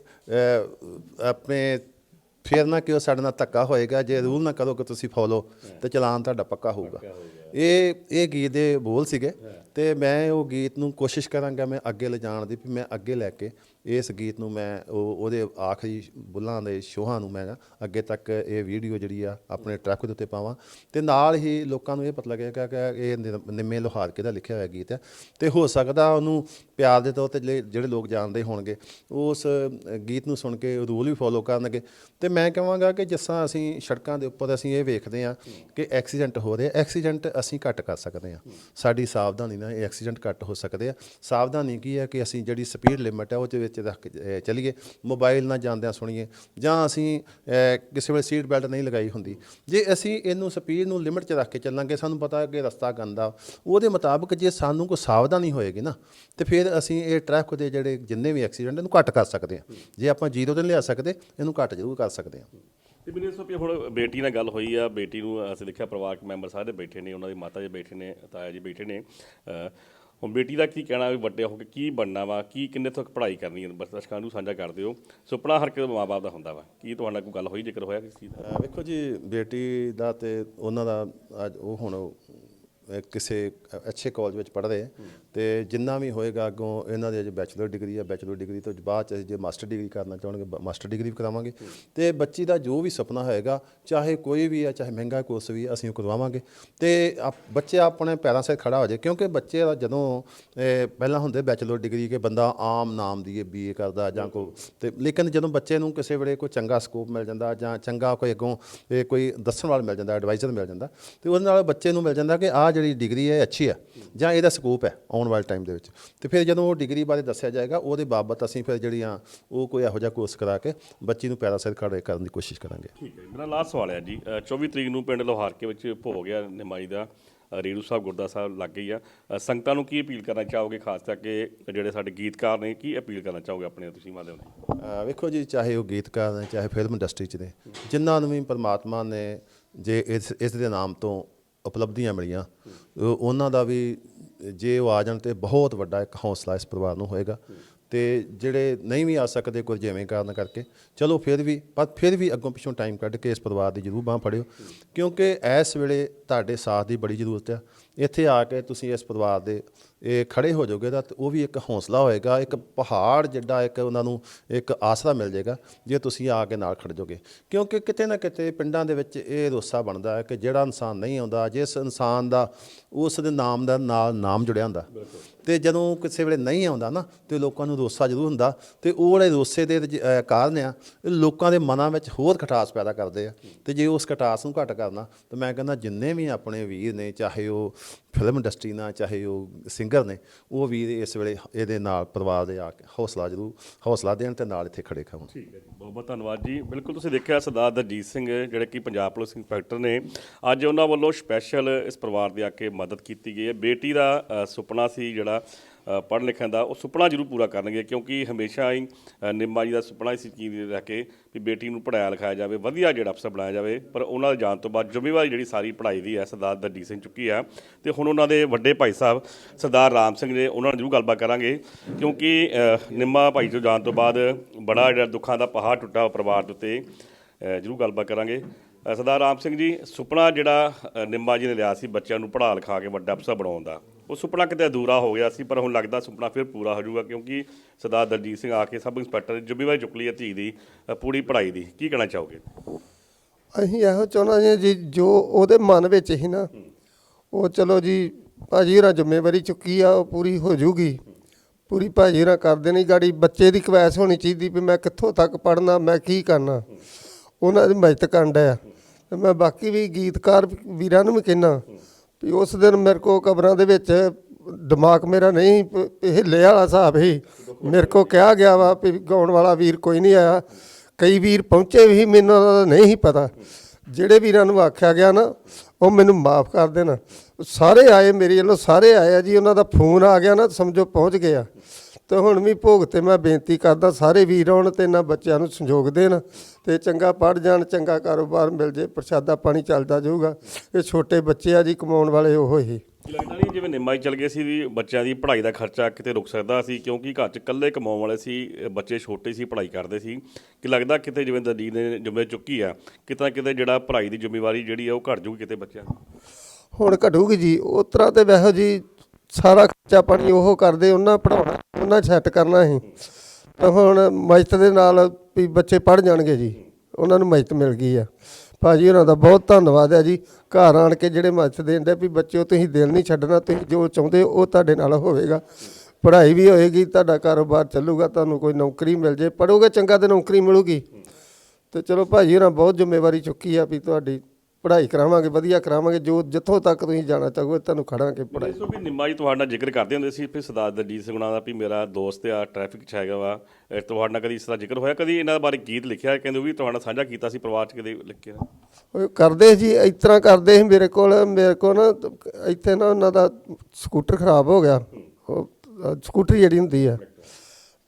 ਆਪਣੇ ਫਿਰ ਨਾ ਕਿ ਉਹ ਸਾਡੇ ਨਾਲ ਧੱਕਾ ਹੋਏਗਾ ਜੇ ਰੂਲ ਨਾ ਕਰੋਗੇ ਤੁਸੀਂ ਫੋਲੋ ਤੇ ਚਲਾਨ ਤੁਹਾਡਾ ਪੱਕਾ ਹੋਊਗਾ। ਇਹ ਇਹ ਗੀਤ ਦੇ ਬੋਲ ਸੀਗੇ ਤੇ ਮੈਂ ਉਹ ਗੀਤ ਨੂੰ ਕੋਸ਼ਿਸ਼ ਕਰਾਂਗਾ ਮੈਂ ਅੱਗੇ ਲਿਜਾਣ ਦੀ ਵੀ ਮੈਂ ਅੱਗੇ ਲੈ ਕੇ ਇਸ ਗੀਤ ਨੂੰ ਮੈਂ, ਉਹ, ਉਹਦੇ ਆਖਰੀ ਬੁੱਲਾਂ ਦੇ ਸ਼ੋਹਾਂ ਨੂੰ ਮੈਂ ਅੱਗੇ ਤੱਕ ਇਹ ਵੀਡੀਓ ਜਿਹੜੀ ਆ ਆਪਣੇ ਟਰੱਕ ਦੇ ਉੱਤੇ ਪਾਵਾਂ। ਤੇ ਨਾਲ ਹੀ ਲੋਕਾਂ ਨੂੰ ਇਹ ਪਤਾ ਲੱਗੇਗਾ ਕਿ ਇਹ ਨਿ- ਨਿੰਮੇ ਲੋਹਾਰਕੇ ਦਾ ਲਿਖਿਆ ਹੋਇਆ ਗੀਤ ਹੈ। ਤੇ ਹੋ ਸਕਦਾ ਉਹਨੂੰ ਪਿਆਰ ਦੇ ਤੌਰ ਤੇ ਜਿਹੜੇ ਲੋਕ ਜਾਣਦੇ ਹੋਣਗੇ, ਉਸ ਗੀਤ ਨੂੰ ਸੁਣ ਕੇ ਰੂਲ ਵੀ ਫੋਲੋ ਕਰਨਗੇ। ਤੇ ਮੈਂ ਕਹਾਂਗਾ ਕਿ ਜਿਸ ਤਰ੍ਹਾਂ ਅਸੀਂ ਸੜਕਾਂ ਦੇ ਉੱਪਰ ਅਸੀਂ ਇਹ ਵੇਖਦੇ ਹਾਂ ਕਿ ਐਕਸੀਡੈਂਟ ਹੋ ਰਹੇ, ਐਕਸੀਡੈਂਟ ਅਸੀਂ ਘੱਟ ਕਰ ਸਕਦੇ ਹਾਂ। ਸਾਡੀ ਸਾਵਧਾਨੀ ਨਾਲ ਇਹ ਐਕਸੀਡੈਂਟ ਘੱਟ ਹੋ ਸਕਦੇ ਆ। ਸਾਵਧਾਨੀ ਕੀ ਹੈ ਕਿ ਅਸੀਂ ਜਿਹੜੀ ਸਪੀਡ ਲਿਮਟ ਹੈ, ਉਹ ਦੇ ਵਿੱਚ ਰੱਖ ਕੇ ਅ, ਚੱਲੀਏ ਮੋਬਾਈਲ ਨਾਲ ਜਾਂਦਿਆਂ ਸੁਣੀਏ ਜਾਂ ਅਸੀਂ ਕਿਸੇ ਵੇਲੇ ਸੀਟ ਬੈਲਟ ਨਹੀਂ ਲਗਾਈ ਹੁੰਦੀ। ਜੇ ਅਸੀਂ ਇਹਨੂੰ ਸਪੀਡ ਨੂੰ ਲਿਮਟ 'ਚ ਰੱਖ ਕੇ ਚੱਲਾਂਗੇ ਸਾਨੂੰ ਪਤਾ ਕਿ ਰਸਤਾ ਗੰਦਾ ਉਹਦੇ ਮੁਤਾਬਕ ਜੇ ਸਾਨੂੰ ਕੋਈ ਸਾਵਧਾਨੀ ਹੋਏਗੀ ਨਾ ਤੇ ਫਿਰ ਅਸੀਂ ਇਹ ਟ੍ਰੈਫਿਕ ਦੇ ਜਿਹੜੇ ਜਿੰਨੇ ਵੀ ਐਕਸੀਡੈਂਟ ਇਹਨੂੰ ਘੱਟ ਕਰ ਸਕਦੇ ਹਾਂ। ਜੇ ਆਪਾਂ ਜ਼ੀਰੋ ਤੇ ਲਿਆ ਸਕਦੇ ਇਹਨੂੰ ਘੱਟ ਜ਼ਰੂਰ ਕਰ ਸਕਦੇ ਹਾਂ। ਤੇ ਮੈਨੂੰ ਇਸ ਹੁਣ ਬੇਟੀ ਨਾਲ ਗੱਲ ਹੋਈ ਆ ਬੇਟੀ ਨੂੰ ਅਸੀਂ ਦੇਖਿਆ ਪਰਿਵਾਰਕ ਮੈਂਬਰ ਸਾਰੇ ਬੈਠੇ ਨੇ ਉਹਨਾਂ ਦੀ ਮਾਤਾ ਜੀ ਬੈਠੇ ਨੇ ਤਾਇਆ ਜੀ ਬੈਠੇ ਨੇ ਹੁਣ ਬੇਟੀ ਦਾ ਕੀ ਕਹਿਣਾ ਵੀ ਵੱਡੇ ਹੋ ਕੇ ਕੀ ਬਣਨਾ ਵਾ, ਕੀ ਕਿੰਨੇ ਤੱਕ ਪੜ੍ਹਾਈ ਕਰਨੀ ਹੈ ਦਰਸ਼ਕਾਂ ਨੂੰ ਸਾਂਝਾ ਕਰ ਦਿਓ। ਸੁਪਨਾ ਹਰ ਕਿਸੇ ਮਾਪੇ ਦਾ ਹੁੰਦਾ ਵਾ। ਕੀ ਤੁਹਾਡਾ ਕੋਈ ਗੱਲ ਹੋਈ, ਜ਼ਿਕਰ ਹੋਇਆ ਕਿਸ ਚੀਜ਼ ਦਾ? ਵੇਖੋ ਜੀ, ਬੇਟੀ ਦਾ ਤੇ ਉਹਨਾਂ ਦਾ ਅੱਜ ਉਹ ਹੁਣ ਕਿਸੇ ਅੱਛੇ ਕਾਲਜ ਵਿੱਚ ਪੜ੍ਹਦੇ ਆ। ਤੇ ਜਿੰਨਾ ਵੀ ਹੋਏਗਾ ਅੱਗੋਂ ਇਹਨਾਂ ਦੀ ਅਜੇ ਬੈਚਲਰ ਡਿਗਰੀ ਹੈ ਬੈਚਲਰ ਡਿਗਰੀ ਤੋਂ ਬਾਅਦ ਚ ਅਸੀਂ ਜੇ ਮਾਸਟਰ ਡਿਗਰੀ ਕਰਨਾ ਚਾਹਣਗੇ ਮਾਸਟਰ ਡਿਗਰੀ ਵੀ ਕਰਾਵਾਂਗੇ। ਤੇ ਬੱਚੀ ਦਾ ਜੋ ਵੀ ਸੁਪਨਾ ਹੋਏਗਾ, ਚਾਹੇ ਕੋਈ ਵੀ ਹੈ ਚਾਹੇ ਮਹਿੰਗਾ ਕੋਰਸ ਵੀ ਅਸੀਂ ਉਹ ਕਰਵਾਵਾਂਗੇ। ਤੇ ਆਪ- ਬੱਚੇ ਆਪਣੇ ਪੈਰਾਂ 'ਤੇ ਖੜਾ ਹੋ ਜਾਏ, ਕਿਉਂਕਿ ਬੱਚੇ ਦਾ ਜਦੋਂ ਪਹਿਲਾਂ ਹੁੰਦੇ ਬੈਚਲਰ ਡਿਗਰੀ ਕਿ ਬੰਦਾ ਆਮ ਨਾਮ ਦੀ ਬੀਏ ਕਰਦਾ ਜਾਂ ਕੋ ਤੇ ਲੇਕਿਨ ਜਦੋਂ ਬੱਚੇ ਨੂੰ ਕਿਸੇ ਵੇਲੇ ਕੋਈ ਚੰਗਾ ਸਕੋਪ ਮਿਲ ਜਾਂਦਾ ਜਾਂ ਚੰਗਾ ਕੋਈ ਅੱਗੋਂ, ਇਹ ਕੋਈ ਦੱਸਣ ਵਾਲਾ ਮਿਲ ਜਾਂਦਾ ਐਡਵਾਈਜ਼ਰ ਮਿਲ ਜਾਂਦਾ, ਤੇ ਉਹਦੇ ਨਾਲ ਬੱਚੇ ਨੂੰ ਮਿਲ ਜਾਂਦਾ ਕਿ ਆਹ ਜਿਹੜੀ ਡਿਗਰੀ ਹੈ, ਇਹ ਅੱਛੀ ਹੈ ਜਾਂ ਇਹਦਾ ਸਕੋਪ ਹੈ ਆਉਣ ਵਾਲੇ ਟਾਈਮ ਦੇ ਵਿੱਚ। ਤੇ ਫਿਰ ਜਦੋਂ ਉਹ ਡਿਗਰੀ ਬਾਰੇ ਦੱਸਿਆ ਜਾਏਗਾ ਉਹਦੇ ਬਾਬਤ ਅਸੀਂ ਫਿਰ ਜਿਹੜੀਆਂ ਉਹ ਕੋਈ ਇਹੋ ਜਿਹਾ ਕੋਰਸ ਕਰਾ ਕੇ ਬੱਚੀ ਨੂੰ ਪੈਰਾ ਸਿਰ ਖੜੇ ਕਰਨ ਦੀ ਕੋਸ਼ਿਸ਼ ਕਰਾਂਗੇ। ਠੀਕ ਹੈ ਮੇਰਾ ਲਾਸਟ ਸਵਾਲ ਹੈ ਜੀ। ਅਹ 24 ਤਰੀਕ ਨੂੰ ਪਿੰਡ ਲੋਹਾਰਕੇ ਵਿੱਚ ਭੋਗ ਗਿਆ ਨਿਮਾਈ ਦਾ। ਰੇਰੂ ਸਾਹਿਬ ਗੁਰਦਾ ਸਾਹਿਬ ਲੱਗ ਗਈ ਆ। ਸੰਗਤਾਂ ਨੂੰ ਕੀ ਅਪੀਲ ਕਰਨਾ ਚਾਹੋਗੇ ਖਾਸ ਕਰਕੇ ਜਿਹੜੇ ਸਾਡੇ ਗੀਤਕਾਰ ਨੇ ਕੀ ਅਪੀਲ ਕਰਨਾ ਚਾਹੋਗੇ ਆਪਣੇ ਤੁਸੀਂ ਨਾਲ ਅਹ ਵੇਖੋ ਜੀ ਚਾਹੇ ਉਹ ਗੀਤਕਾਰ ਨੇ ਚਾਹੇ ਫਿਲਮ ਇੰਡਸਟਰੀ 'ਚ ਨੇ ਜਿਨ੍ਹਾਂ ਨੂੰ ਵੀ ਪਰਮਾਤਮਾ ਨੇ ਜੇ ਇਸ ਇਸ ਦੇ ਨਾਮ ਤੋਂ ਉਪਲਬਧੀਆਂ ਮਿਲੀਆਂ ਉਹ- ਉਹਨਾਂ ਦਾ ਵੀ ਜੇ ਉਹ ਆ ਜਾਣ ਤੇ ਬਹੁਤ ਵੱਡਾ ਇੱਕ ਹੌਸਲਾ ਇਸ ਪਰਿਵਾਰ ਨੂੰ ਹੋਏਗਾ। ਤੇ ਜਿਹੜੇ ਨਹੀਂ ਵੀ ਆ ਸਕਦੇ ਕੁਝ ਜਿਵੇਂ ਕਾਰਨ ਕਰਕੇ, ਚਲੋ ਫਿਰ ਵੀ, ਪਰ ਫਿਰ ਵੀ ਅੱਗੋਂ ਪਿੱਛੋਂ ਟਾਈਮ ਕੱਢ ਕੇ ਇਸ ਪਰਿਵਾਰ ਦੀ ਜ਼ਰੂਰ ਬਾਹ ਫੜਿਓ। ਕਿਉਂਕਿ ਇਸ ਵੇਲੇ ਤੁਹਾਡੇ ਸਾਥ ਦੀ ਬੜੀ ਜ਼ਰੂਰਤ ਆ। ਇੱਥੇ ਆ ਕੇ ਤੁਸੀਂ ਇਸ ਪਰਿਵਾਰ ਦੇ ਇਹ ਖੜੇ ਹੋ ਜਾਓਗੇ ਤਾਂ ਉਹ ਵੀ ਇੱਕ ਹੌਸਲਾ ਹੋਏਗਾ ਇੱਕ ਪਹਾੜ ਜਿੱਡਾ ਇੱਕ ਉਹਨਾਂ ਨੂੰ ਇੱਕ ਆਸਰਾ ਮਿਲ ਜਾਏਗਾ ਜੇ ਤੁਸੀਂ ਆ ਕੇ ਨਾਲ ਖੜ ਜਾਓਗੇ। ਕਿਉਂਕਿ ਕਿਤੇ ਨਾ ਕਿਤੇ ਪਿੰਡਾਂ ਦੇ ਵਿੱਚ ਇਹ ਰੋਸਾ ਬਣਦਾ ਹੈ ਕਿ ਜਿਹੜਾ ਇਨਸਾਨ ਨਹੀਂ ਆਉਂਦਾ ਜਿਸ ਇਨਸਾਨ ਦਾ ਉਸ ਦੇ ਨਾਮ ਦਾ ਨਾਲ ਨਾਮ ਜੁੜਿਆ ਹੁੰਦਾ। ਤੇ ਜਦੋਂ ਕਿਸੇ ਵੇਲੇ ਨਹੀਂ ਆਉਂਦਾ ਨਾ ਤੇ ਲੋਕਾਂ ਨੂੰ ਰੋਸਾ ਜ਼ਰੂਰ ਹੁੰਦਾ ਤੇ ਉਹ ਜਿਹੜੇ ਰੋਸੇ ਦੇ ਕਾਰਨ ਆ ਇਹ ਲੋਕਾਂ ਦੇ ਮਨਾਂ ਵਿੱਚ ਹੋਰ ਖਟਾਸ ਪੈਦਾ ਕਰਦੇ ਆ। ਤੇ ਜੇ ਉਸ ਖਟਾਸ ਨੂੰ ਘੱਟ ਕਰਨਾ ਤਾਂ ਮੈਂ ਕਹਿੰਦਾ ਜਿੰਨੇ ਵੀ ਆਪਣੇ ਵੀਰ ਨੇ ਚਾਹੇ ਉਹ ਫਿਲਮ ਇੰਡਸਟਰੀ ਨਾਲ, ਚਾਹੇ ਉਹ ਸਿੰਗਰ ਨੇ, ਉਹ ਵੀ ਇਸ ਵੇਲੇ ਇਹਦੇ ਨਾਲ ਪਰਿਵਾਰ ਦੇ ਆ ਕੇ ਹੌਸਲਾ ਜ਼ਰੂਰ, ਹੌਸਲਾ ਦੇਣ ਤੇ ਨਾਲ ਇੱਥੇ ਖੜੇ ਖਾਉਣ। ਠੀਕ ਹੈ ਜੀ, ਬਹੁਤ ਬਹੁਤ ਧੰਨਵਾਦ ਜੀ। ਬਿਲਕੁਲ ਤੁਸੀਂ ਦੇਖਿਆ ਸਰਦਾਰ ਦਰਜੀਤ ਸਿੰਘ, ਜਿਹੜੇ ਕਿ ਪੰਜਾਬ ਪੁਲਿਸ ਇੰਸਪੈਕਟਰ ਨੇ, ਅੱਜ ਉਹਨਾਂ ਵੱਲੋਂ ਸਪੈਸ਼ਲ ਇਸ ਪਰਿਵਾਰ ਦੀ ਆ ਕੇ ਮਦਦ ਕੀਤੀ ਗਈ ਹੈ। ਬੇਟੀ ਦਾ ਸੁਪਨਾ ਸੀ ਜਿਹੜਾ ਪੜ੍ਹਨ ਲਿਖਣ ਦਾ, ਉਹ ਸੁਪਨਾ ਜ਼ਰੂਰ ਪੂਰਾ ਕਰਨਗੇ, ਕਿਉਂਕਿ ਹਮੇਸ਼ਾ ਹੀ ਨਿੰਮਾ ਜੀ ਦਾ ਸੁਪਨਾ ਸੀ ਕੀ ਰਹਿ ਕੇ ਵੀ ਬੇਟੀ ਨੂੰ ਪੜਾਇਆ ਲਿਖਾਇਆ ਜਾਵੇ, ਵਧੀਆ ਜਿਹੜਾ ਅਫਸਰ ਬਣਾਇਆ ਜਾਵੇ, ਪਰ ਉਹਨਾਂ ਦੇ ਜਾਣ ਤੋਂ ਬਾਅਦ ਜ਼ਿੰਮੇਵਾਰੀ ਜਿਹੜੀ ਸਾਰੀ ਪੜ੍ਹਾਈ ਦੀ ਹੈ, ਸਰਦਾਰ ਦਰਜੀਤ ਸਿੰਘ ਚੁੱਕੀ ਹੈ, ਤੇ ਹੁਣ ਉਹਨਾਂ ਦੇ ਵੱਡੇ ਭਾਈ ਸਾਹਿਬ, ਸਰਦਾਰ ਰਾਮ ਸਿੰਘ ਨੇ ਉਹਨਾਂ ਨਾਲ ਜ਼ਰੂਰ ਗੱਲਬਾਤ ਕਰਾਂਗੇ, ਕਿਉਂਕਿ ਨਿੰਮਾ ਭਾਈ ਤੋਂ ਜਾਣ ਤੋਂ ਬਾਅਦ ਬੜਾ ਜਿਹੜਾ ਦੁੱਖਾਂ ਦਾ ਪਹਾੜ ਟੁੱਟਾ ਪਰਿਵਾਰ ਦੇ ਉੱਤੇ ਜ਼ਰੂਰ ਗੱਲਬਾਤ ਕਰਾਂਗੇ। ਸਰਦਾਰ ਰਾਮ ਸਿੰਘ ਜੀ ਸੁਪਨਾ ਜਿਹੜਾ ਅ, ਨਿੰਮਾ ਜੀ ਨੇ ਲਿਆ ਸੀ ਬੱਚਿਆਂ ਨੂੰ ਪੜ੍ਹਾ ਲਿਖਾ ਕੇ ਵੱਡਾ ਅਫਸਰ ਬਣਾਉਣ ਦਾ। ਉਹ ਸੁਪਨਾ ਕਿਤੇ ਅਧੂਰਾ ਹੋ ਗਿਆ ਸੀ ਪਰ ਹੁਣ ਲੱਗਦਾ ਸੁਪਨਾ ਫਿਰ ਪੂਰਾ ਹੋ ਜਾਊਗਾ ਕਿਉਂਕਿ ਸਰਦਾਰ ਦਲਜੀਤ ਸਿੰਘ ਆ ਕੇ ਸਬ ਇੰਸਪੈਕਟਰ ਜ਼ਿੰਮੇਵਾਰੀ ਚੁੱਕ ਲਈ ਹੈ ਧੀ ਦੀ ਪੂਰੀ ਪੜ੍ਹਾਈ ਦੀ। ਕੀ ਕਹਿਣਾ ਚਾਹੋਗੇ? ਅਸੀਂ ਇਹੋ ਚਾਹੁੰਦੇ ਹਾਂ ਜੀ ਜੋ ਉਹਦੇ ਮਨ ਵਿੱਚ ਹੀ ਨਾ ਉਹ ਚਲੋ ਜੀ ਭਾਜੀ ਹੋਰਾਂ ਜ਼ਿੰਮੇਵਾਰੀ ਚੁੱਕੀ ਆ ਉਹ ਪੂਰੀ ਹੋ ਜੂਗੀ ਪੂਰੀ ਭਾਜੀ ਹੋਰਾਂ ਕਰਦੇ ਨਹੀਂ ਗਾੜੀ ਬੱਚੇ ਦੀ ਕਵੈਸ ਹੋਣੀ ਚਾਹੀਦੀ ਵੀ ਮੈਂ ਕਿੱਥੋਂ ਤੱਕ ਪੜਨਾ ਮੈਂ ਕੀ ਕਰਨਾ। ਉਹਨਾਂ ਦੀ ਮਦਦ ਕਰਨ ਡਿਆ। ਤੇ ਮੈਂ ਬਾਕੀ ਵੀ ਗੀਤਕਾਰ ਵੀਰਾਂ ਨੂੰ ਵੀ ਕਹਿਣਾ ਵੀ ਉਸ ਦਿਨ ਮੇਰੇ ਕੋ ਕਬਰਾਂ ਦੇ ਵਿੱਚ ਦਿਮਾਗ ਮੇਰਾ ਨਹੀਂ ਹਿੱਲੇ ਵਾਲਾ ਹਿਸਾਬ ਹੀ ਮੇਰੇ ਕੋ ਕਿਹਾ ਗਿਆ ਵਾ ਵੀ ਗਾਉਣ ਵਾਲਾ ਵੀਰ ਕੋਈ ਨਹੀਂ ਆਇਆ। ਕਈ ਵੀਰ ਪਹੁੰਚੇ ਵੀ ਮੈਨੂੰ ਉਹਨਾਂ ਦਾ ਨਹੀਂ ਸੀ ਪਤਾ। ਜਿਹੜੇ ਵੀਰਾਂ ਨੂੰ ਆਖਿਆ ਗਿਆ ਨਾ, ਉਹ ਮੈਨੂੰ ਮਾਫ ਕਰ ਦੇਣਾ। ਸਾਰੇ ਆਏ, ਮੇਰੇ ਵੱਲੋਂ ਸਾਰੇ ਆਏ ਆ ਜੀ, ਉਹਨਾਂ ਦਾ ਫੋਨ ਆ ਗਿਆ ਨਾ, ਸਮਝੋ ਪਹੁੰਚ ਗਿਆ ਤੇ ਹੁਣ ਵੀ ਭੋਗ ਤੇ ਮੈਂ ਬੇਨਤੀ ਕਰਦਾ ਸਾਰੇ ਵੀਰ ਆਉਣ ਤੇ ਇਹਨਾਂ ਬੱਚਿਆਂ ਨੂੰ ਸੰਯੋਗ ਦੇਣ ਤੇ ਚੰਗਾ ਪੜ ਜਾਣ ਚੰਗਾ ਕਾਰੋਬਾਰ ਮਿਲ ਜੇ ਪ੍ਰਸ਼ਾਦਾ ਪਾਣੀ ਚੱਲਦਾ ਜਾਊਗਾ। ਇਹ ਛੋਟੇ ਬੱਚੇ ਆ ਜੀ ਕਮਾਉਣ ਵਾਲੇ ਉਹ ਹੀ। ਲੱਗਦਾ ਨਹੀਂ ਜਿਵੇਂ ਨਿੰਮਾ ਜੀ ਚਲ ਗਏ ਸੀ ਵੀ ਬੱਚਿਆਂ ਦੀ ਪੜ੍ਹਾਈ ਦਾ ਖਰਚਾ ਕਿਤੇ ਰੁਕ ਸਕਦਾ ਸੀ ਕਿਉਂਕਿ ਘਰ 'ਚ ਇਕੱਲੇ ਕਮਾਉਣ ਵਾਲੇ ਸੀ ਬੱਚੇ ਛੋਟੇ ਸੀ ਪੜ੍ਹਾਈ ਕਰਦੇ ਸੀ। ਕਿ ਲੱਗਦਾ ਕਿਤੇ ਜਿਵੇਂ ਦਰਜੀਤ ਨੇ ਜ਼ਿੰਮੇ ਚੁੱਕੀ ਆ ਕਿਤੇ ਕਿਤੇ ਜਿਹੜਾ ਪੜ੍ਹਾਈ ਦੀ ਜ਼ਿੰਮੇਵਾਰੀ ਜਿਹੜੀ ਆ ਉਹ ਘਟ ਜੂਗੀ ਕਿਤੇ ਬੱਚਿਆਂ ਹੁਣ ਘਟੂਗੀ ਜੀ ਉਸ ਤਰ੍ਹਾਂ ਤੇ ਵੈਸੋ ਜੀ ਸਾਰਾ ਖਰਚਾ ਪਾਣੀ ਉਹ ਕਰਦੇ, ਉਹਨਾਂ ਪੜਾਉਣਾ ਉਹਨਾਂ ਸੈੱਟ ਕਰਨਾ ਸੀ। ਤਾਂ ਹੁਣ ਮਜਤ ਦੇ ਨਾਲ ਵੀ ਬੱਚੇ ਪੜ ਜਾਣਗੇ ਜੀ। ਉਹਨਾਂ ਨੂੰ ਮਜਤ ਮਿਲ ਗਈ ਆ। ਭਾਜੀ, ਉਹਨਾਂ ਦਾ ਬਹੁਤ ਧੰਨਵਾਦ ਹੈ ਜੀ। ਘਰ ਆਣ ਕੇ ਜਿਹੜੇ ਮਜਤ ਦੇਂਦੇ ਵੀ ਬੱਚਿਓ ਤੁਸੀਂ ਦਿਲ ਨਹੀਂ ਛੱਡਣਾ, ਤੁਸੀਂ ਜੋ ਚਾਹੁੰਦੇ ਉਹ ਤੁਹਾਡੇ ਨਾਲ ਹੋਵੇਗਾ। ਪੜ੍ਹਾਈ ਵੀ ਹੋਏਗੀ, ਤੁਹਾਡਾ ਕਾਰੋਬਾਰ ਚੱਲੂਗਾ, ਤੁਹਾਨੂੰ ਕੋਈ ਨੌਕਰੀ ਮਿਲ ਜੇ। ਪੜੋਗੇ ਚੰਗਾ ਤੇ ਨੌਕਰੀ ਮਿਲੂਗੀ। ਤੇ ਚਲੋ ਭਾਜੀ, ਉਹਨਾਂ ਬਹੁਤ ਜ਼ਿੰਮੇਵਾਰੀ ਚੁੱਕੀ ਆ ਵੀ ਤੁਹਾਡੀ ਪੜ੍ਹਾਈ ਕਰਾਵਾਂਗੇ ਵਧੀਆ ਕਰਾਵਾਂਗੇ ਜੋ ਜਿੱਥੋਂ ਤੱਕ ਤੁਸੀਂ ਜਾਣਾ ਚਾਹੋਗੇ ਤੁਹਾਨੂੰ ਖੜਾਂਗੇ ਪੜ੍ਹਾਈ। ਸੋ ਵੀ ਨਿੰਮਾ ਜੀ ਤੁਹਾਡਾ ਜਿਕਰ ਕਰਦੇ ਹੁੰਦੇ ਸੀ ਫਿਰ ਸਰਦਾਰ ਦਲਜੀਤ ਸਿੰਘ ਉਹਨਾਂ ਦਾ ਵੀ ਮੇਰਾ ਦੋਸਤ ਆ ਟ੍ਰੈਫਿਕ 'ਚ ਹੈਗਾ ਵਾ। ਤੁਹਾਡੇ ਨਾਲ ਕਦੀ ਇਸ ਤਰ੍ਹਾਂ ਜ਼ਿਕਰ ਹੋਇਆ? ਕਦੀ ਇਹਨਾਂ ਬਾਰੇ ਗੀਤ ਲਿਖਿਆ? ਕਹਿੰਦੇ ਵੀ ਤੁਹਾਡਾ ਸਾਂਝਾ ਕੀਤਾ ਸੀ ਪਰਿਵਾਰ 'ਚ ਕਦੇ ਲਿਖਿਆ? ਉਹ ਕਰਦੇ ਜੀ ਇਸ ਤਰ੍ਹਾਂ ਕਰਦੇ ਸੀ ਮੇਰੇ ਕੋਲ ਮੇਰੇ ਕੋਲ ਨਾ ਇੱਥੇ ਨਾ ਉਹਨਾਂ ਦਾ ਸਕੂਟਰ ਖਰਾਬ ਹੋ ਗਿਆ। ਉਹ ਸਕੂਟਰ ਜਿਹੜੀ ਹੁੰਦੀ ਆ।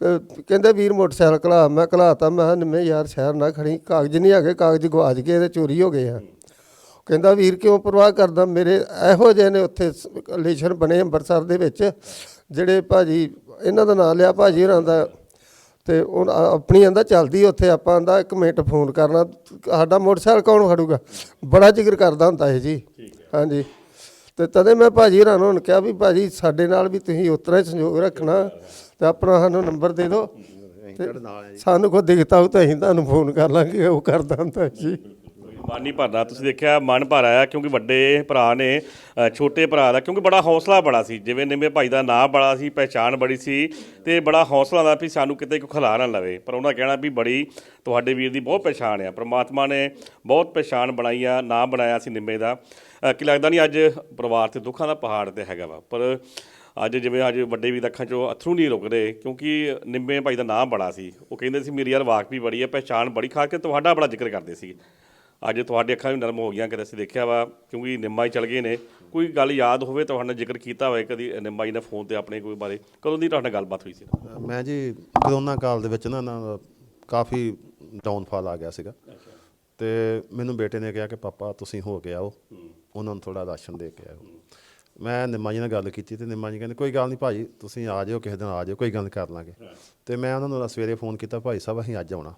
ਤੇ ਕਹਿੰਦੇ ਵੀਰ ਮੋਟਰਸਾਈਕਲ ਘਲਾ ਮੈਂ ਘਲਾਤਾ ਮੈਂ ਨਿੰਮੇ ਯਾਰ ਸ਼ਹਿਰ ਨਾ ਖੜੀ ਕਾਗਜ਼ ਨਹੀਂ ਹੈਗੇ ਕਾਗਜ਼ ਗਵਾਚ ਗਏ ਤੇ ਚੋਰੀ ਹੋ ਗਏ ਆ। ਕਹਿੰਦਾ ਵੀਰ ਕਿਉਂ ਪਰਵਾਹ ਕਰਦਾ? ਮੇਰੇ ਇਹੋ ਜਿਹੇ ਨੇ ਉੱਥੇ ਰਿਲੇਸ਼ਨ ਬਣੇ ਅੰਮ੍ਰਿਤਸਰ ਦੇ ਵਿੱਚ ਜਿਹੜੇ ਭਾਜੀ ਇਹਨਾਂ ਦਾ ਨਾਮ ਲਿਆ ਭਾਜੀ ਹੋਰਾਂ ਦਾ। ਤੇ ਉਹ ਆਪਣੀ ਆਂਦਾ ਚੱਲਦੀ ਉੱਥੇ ਆਪਾਂ ਆਂਦਾ ਇੱਕ ਮਿੰਟ ਫੋਨ ਕਰਨਾ। ਸਾਡਾ ਮੋਟਰਸਾਈਕਲ ਕੌਣ ਖੜੂਗਾ ਬੜਾ ਜ਼ਿਕਰ ਕਰਦਾ ਹੁੰਦਾ ਹੈ ਜੀ। ਹਾਂਜੀ। ਤੇ ਤਦੇ ਮੈਂ ਭਾਜੀ ਹੋਰਾਂ ਨੂੰ ਕਿਹਾ ਵੀ ਭਾਜੀ ਸਾਡੇ ਨਾਲ ਵੀ ਤੁਸੀਂ ਉਤਰਾ ਹੀ ਸੰਯੋਗ ਰੱਖਣਾ। ਤੇ ਆਪਣਾ ਸਾਨੂੰ ਨੰਬਰ ਦੇ ਦਿਓ। ਸਾਨੂੰ ਕੋਈ ਦਿੱਕਤ ਆਊ ਤਾਂ ਅਸੀਂ ਤੁਹਾਨੂੰ ਫੋਨ ਕਰ ਲਾਂਗੇ ਉਹ ਕਰਦਾ ਹੁੰਦਾ ਜੀ। ਮਨ ਨਹੀਂ ਭਰਦਾ ਤੁਸੀਂ ਦੇਖਿਆ ਮਨ ਭਰ ਆਇਆ ਕਿਉਂਕਿ ਵੱਡੇ ਭਰਾ ਨੇ ਅ, ਛੋਟੇ ਭਰਾ ਦਾ ਕਿਉਂਕਿ ਬੜਾ ਹੌਸਲਾ ਬੜਾ ਸੀ। ਜਿਵੇਂ ਨਿੰਮੇ ਭਾਈ ਦਾ ਨਾਂ ਬੜਾ ਸੀ ਪਹਿਚਾਣ ਬੜੀ ਸੀ ਤੇ ਬੜਾ ਹੌਸਲਾ ਦਾ ਵੀ ਸਾਨੂੰ ਕਿਤੇ ਕੋਈ ਖਿਲਾ ਨਾ ਲਵੇ। ਪਰ ਉਹਨਾਂ ਕਹਿਣਾ ਵੀ ਬੜੀ ਤੁਹਾਡੇ ਵੀਰ ਦੀ ਬਹੁਤ ਪਹਿਚਾਣ ਆ। ਪ੍ਰਮਾਤਮਾ ਨੇ ਬਹੁਤ ਪਹਿਚਾਣ ਬਣਾਈ ਆ ਨਾਂ ਬਣਾਇਆ ਸੀ ਨਿੰਮੇ ਦਾ। ਅ, ਕੀ ਲੱਗਦਾ ਨਹੀਂ ਅੱਜ ਪਰਿਵਾਰ ਤੇ ਦੁੱਖਾਂ ਦਾ ਪਹਾੜ ਤੇ ਹੈਗਾ ਵਾ। ਪਰ ਅੱਜ ਜਿਵੇਂ ਅੱਜ ਵੱਡੇ ਵੀ ਅੱਖਾਂ 'ਚੋਂ ਅਥਰੂ ਨਹੀਂ ਰੁਕ ਰਹੇ ਕਿਉਂਕਿ ਨਿੰਮੇ ਭਾਈ ਦਾ ਨਾਮ ਬੜਾ ਸੀ। ਉਹ ਕਹਿੰਦੇ ਸੀ ਮੇਰੀ ਯਾਰ ਵਾਕ ਵੀ ਬੜੀ ਹੈ ਪਹਿਚਾਣ ਬੜੀ ਖਾਸ ਕਰਕੇ ਤੁਹਾਡਾ ਬੜਾ ਜ਼ਿਕਰ ਕਰਦੇ ਸੀ। ਅੱਜ ਤੁਹਾਡੀ ਅੱਖਾਂ ਵੀ ਨਰਮ ਹੋ ਗਈਆਂ ਕਿ ਅਸੀਂ ਦੇਖਿਆ ਵਾ, ਕਿਉਂਕਿ ਨਿੰਮਾ ਹੀ ਚਲ ਗਏ ਨੇ। ਕੋਈ ਗੱਲ ਯਾਦ ਹੋਵੇ ਤੁਹਾਡੇ ਨਾਲ ਜ਼ਿਕਰ ਕੀਤਾ ਹੋਵੇ, ਕਦੀ ਨਿੰਮਾ ਜੀ ਨੇ ਫੋਨ ਤੇ ਆਪਣੇ ਕੋਈ ਬਾਰੇ। ਕਦੋਂ ਦੀ ਤੁਹਾਡੇ ਨਾਲ ਗੱਲਬਾਤ ਹੋਈ ਸੀ? ਮੈਂ ਜੀ ਕਰੋਨਾ ਕਾਲ ਦੇ ਵਿੱਚ ਨਾ ਇਹਨਾਂ ਦਾ ਕਾਫੀ ਡਾਊਨਫਾਲ ਆ ਗਿਆ ਸੀਗਾ। ਤੇ ਮੈਨੂੰ ਬੇਟੇ ਨੇ ਕਿਹਾ ਕਿ, ਪਾਪਾ, ਤੁਸੀਂ ਹੋ ਕੇ ਆਓ। ਉਹਨਾਂ ਨੂੰ ਥੋੜਾ ਰਾਸ਼ਨ ਦੇ ਕੇ ਆਓ। ਮੈਂ ਨਿੰਮਾ ਜੀ ਨਾਲ ਗੱਲ ਕੀਤੀ ਤੇ ਨਿੰਮਾ ਜੀ ਕਹਿੰਦੇ, ਕੋਈ ਗੱਲ ਨਹੀਂ ਭਾਜੀ, ਤੁਸੀਂ ਆ ਜਾਓ ਕਿਸੇ ਦਿਨ ਆ ਜਾਓ ਕੋਈ ਗੱਲ ਕਰ ਲਾਂਗੇ। ਤੇ ਮੈਂ ਉਹਨਾਂ ਨੂੰ ਸਵੇਰੇ ਫੋਨ ਕੀਤਾ, ਭਾਈ ਸਾਹਿਬ, ਅਸੀਂ ਅੱਜ ਆਉਣਾ।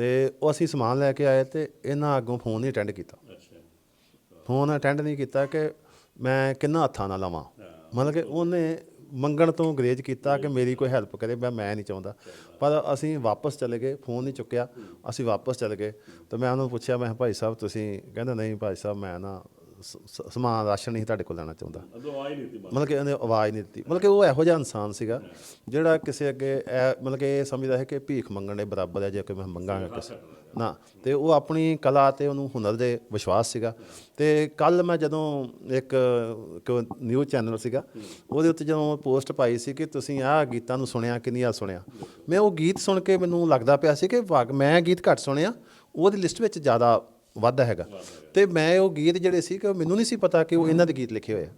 ਤੇ ਉਹ ਅਸੀਂ ਸਮਾਨ ਲੈ ਕੇ ਆਏ ਤੇ ਇਹਨਾਂ ਅੱਗੋਂ ਫੋਨ ਨਹੀਂ ਅਟੈਂਡ ਕੀਤਾ। ਫੋਨ ਅਟੈਂਡ ਨਹੀਂ ਕੀਤਾ ਕਿ ਮੈਂ ਕਿੰਨਾ ਹੱਥਾਂ ਨਾਲ ਲਾਵਾਂ ਮਤਲਬ ਕਿ ਉਹਨੇ ਮੰਗਣ ਤੋਂ ਗਰੇਜ ਕੀਤਾ ਕਿ ਮੇਰੀ ਕੋਈ ਹੈਲਪ ਕਰੇ ਮੈਂ ਮੈਂ ਨਹੀਂ ਚਾਹੁੰਦਾ। ਪਰ ਅਸੀਂ ਵਾਪਸ ਚਲੇ ਗਏ ਫੋਨ ਨਹੀਂ ਚੁੱਕਿਆ। ਅਸੀਂ ਵਾਪਸ ਚਲੇ ਗਏ ਤਾਂ ਮੈਂ ਉਹਨੂੰ ਪੁੱਛਿਆ ਮੈਂ ਭਾਈ ਸਾਹਿਬ ਤੁਸੀਂ ਕਹਿੰਦਾ ਨਹੀਂ ਭਾਈ ਸਾਹਿਬ ਮੈਂ ਨਾ ਸਮਾਨ ਰਾਸ਼ਨ ਨਹੀਂ ਤੁਹਾਡੇ ਕੋਲ ਲੈਣਾ ਚਾਹੁੰਦਾ। ਮਤਲਬ ਕਿ ਉਹਨੇ ਆਵਾਜ਼ ਨਹੀਂ ਦਿੱਤੀ। ਮਤਲਬ ਕਿ ਉਹ ਇਹੋ ਜਿਹਾ ਇਨਸਾਨ ਸੀਗਾ ਜਿਹੜਾ ਕਿਸੇ ਅੱਗੇ ਮਤਲਬ ਕਿ ਇਹ ਸਮਝਦਾ ਹੈ ਕਿ ਭੀਖ ਮੰਗਣ ਦੇ ਬਰਾਬਰ ਹੈ ਜੇ ਕਿ ਮੈਂ ਮੰਗਾਂਗਾ ਕਿਸੇ ਨਾ ਤੇ ਉਹ ਆਪਣੀ ਕਲਾ ਤੇ ਉਹਨੂੰ ਹੁਨਰ ਦੇ ਵਿਸ਼ਵਾਸ ਸੀਗਾ। ਤੇ ਕੱਲ ਮੈਂ ਜਦੋਂ ਇੱਕ ਨਿਊਜ਼ ਚੈਨਲ ਸੀਗਾ ਉਹਦੇ ਉੱਤੇ ਜਦੋਂ ਪੋਸਟ ਪਾਈ ਸੀ ਕਿ ਤੁਸੀਂ ਆਹ ਗੀਤਾਂ ਨੂੰ ਸੁਣਿਆ ਕਿ ਨਹੀਂ ਆ ਸੁਣਿਆ ਮੈਂ ਉਹ ਗੀਤ ਸੁਣ ਕੇ ਮੈਨੂੰ ਲੱਗਦਾ ਪਿਆ ਸੀ ਕਿ ਮੈਂ ਗੀਤ ਘੱਟ ਸੁਣਿਆ ਉਹਦੀ ਲਿਸਟ ਵਿੱਚ ਜ਼ਿਆਦਾ ਵਾਧਾ ਹੈਗਾ। ਤੇ ਮੈਂ ਉਹ ਗੀਤ ਜਿਹੜੇ ਸੀ ਕਿ ਮੈਨੂੰ ਨਹੀਂ ਸੀ ਪਤਾ ਕਿ ਉਹ ਇਹਨਾਂ ਦੇ ਗੀਤ ਲਿਖੇ ਹੋਏ ਆ।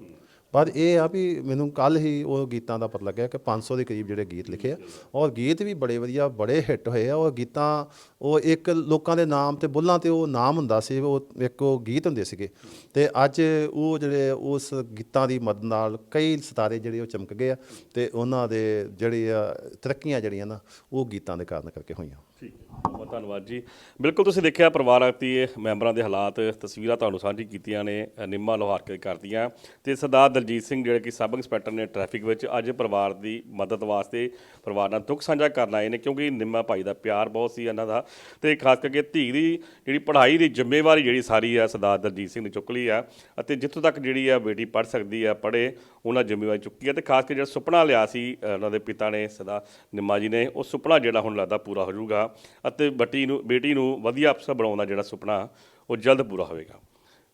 ਪਰ ਇਹ ਆ ਵੀ ਮੈਨੂੰ ਕੱਲ ਹੀ ਉਹ ਗੀਤਾਂ ਦਾ ਪਤਾ ਲੱਗਿਆ ਕਿ 500 ਦੇ ਕਰੀਬ ਜਿਹੜੇ ਗੀਤ ਲਿਖੇ ਆ। ਔਰ ਗੀਤ ਵੀ ਬੜੇ ਵਧੀਆ, ਬੜੇ ਹਿੱਟ ਹੋਏ ਆ। ਉਹ ਗੀਤਾਂ, ਉਹ ਇੱਕ ਲੋਕਾਂ ਦੇ ਨਾਮ ਤੇ ਬੁੱਲਾਂ ਤੇ ਉਹ ਨਾਮ ਹੁੰਦਾ ਸੀ, ਉਹ ਇੱਕ ਉਹ ਗੀਤ ਹੁੰਦੇ ਸੀਗੇ। ਤੇ ਅੱਜ ਉਹ ਜਿਹੜੇ ਉਸ ਗੀਤਾਂ ਦੀ ਮਦਦ ਨਾਲ ਕਈ ਸਿਤਾਰੇ ਜਿਹੜੇ ਉਹ ਚਮਕ ਗਏ ਆ ਤੇ ਉਹਨਾਂ ਦੇ ਜਿਹੜੇ ਆ, ਤਰੱਕੀਆਂ ਜਿਹੜੀਆਂ ਨਾ, ਉਹ ਗੀਤਾਂ ਦੇ ਕਾਰਨ ਕਰਕੇ ਹੋਈਆਂ। ਠੀਕ ਬਹੁਤ ਧੰਨਵਾਦ ਜੀ। ਬਿਲਕੁਲ ਤੁਸੀਂ ਦੇਖਿਆ ਪਰਿਵਾਰਕ ਤੇ ਮੈਂਬਰਾਂ ਦੇ ਹਾਲਾਤ, ਤਸਵੀਰਾਂ ਤੁਹਾਨੂੰ ਸਾਂਝੀ ਕੀਤੀਆਂ ਨੇ ਨਿੰਮਾ ਲੋਹਾਰ ਕੇ ਕਰਦੀਆਂ। ਤੇ ਸਰਦਾਰ ਦਲਜੀਤ ਸਿੰਘ ਜਿਹੜੇ ਕਿ ਸਬ ਇੰਸਪੈਕਟਰ ਨੇ ਟ੍ਰੈਫਿਕ ਵਿੱਚ, ਅੱਜ ਪਰਿਵਾਰ ਦੀ ਮਦਦ ਵਾਸਤੇ ਪਰਿਵਾਰ ਨਾਲ ਦੁੱਖ ਸਾਂਝਾ ਕਰਨ ਆਏ ਨੇ, ਕਿਉਂਕਿ ਨਿੰਮਾ ਭਾਈ ਦਾ ਪਿਆਰ ਬਹੁਤ ਸੀ ਇਹਨਾਂ ਦਾ। ਤੇ ਖਾਸ ਕਰਕੇ ਧੀ ਦੀ ਜਿਹੜੀ ਪੜ੍ਹਾਈ ਦੀ ਜ਼ਿੰਮੇਵਾਰੀ ਜਿਹੜੀ ਸਾਰੀ ਆ, ਸਰਦਾਰ ਦਲਜੀਤ ਸਿੰਘ ਨੇ ਚੁੱਕ ਲਈ ਆ, ਅਤੇ ਜਿੱਥੋਂ ਤੱਕ ਜਿਹੜੀ ਆ ਬੇਟੀ ਪੜ੍ਹ ਸਕਦੀ ਆ, ਪੜ੍ਹੇ, ਉਹਨਾਂ ਜ਼ਿੰਮੇਵਾਰੀ ਚੁੱਕੀ ਆ। ਤੇ ਖਾਸ ਕਰਕੇ ਜਿਹੜਾ ਸੁਪਨਾ ਲਿਆ ਸੀ ਉਹਨਾਂ ਦੇ ਪਿਤਾ ਨੇ, ਸਦਾ ਨਿੰਮਾ ਜੀ ਨੇ, ਉਹ ਸੁਪਨਾ ਜਿਹੜਾ ਹੁਣ ਲੱਗਦਾ ਪੂਰਾ ਹੋ ਜਾਊਗਾ। ਅਤੇ ਬਟੀ ਨੂੰ, ਬੇਟੀ ਨੂੰ ਵਧੀਆ ਅਫਸਰ ਬਣਾਉਣ ਦਾ ਜਿਹੜਾ ਸੁਪਨਾ ਉਹ ਜਲਦ ਪੂਰਾ ਹੋਵੇਗਾ।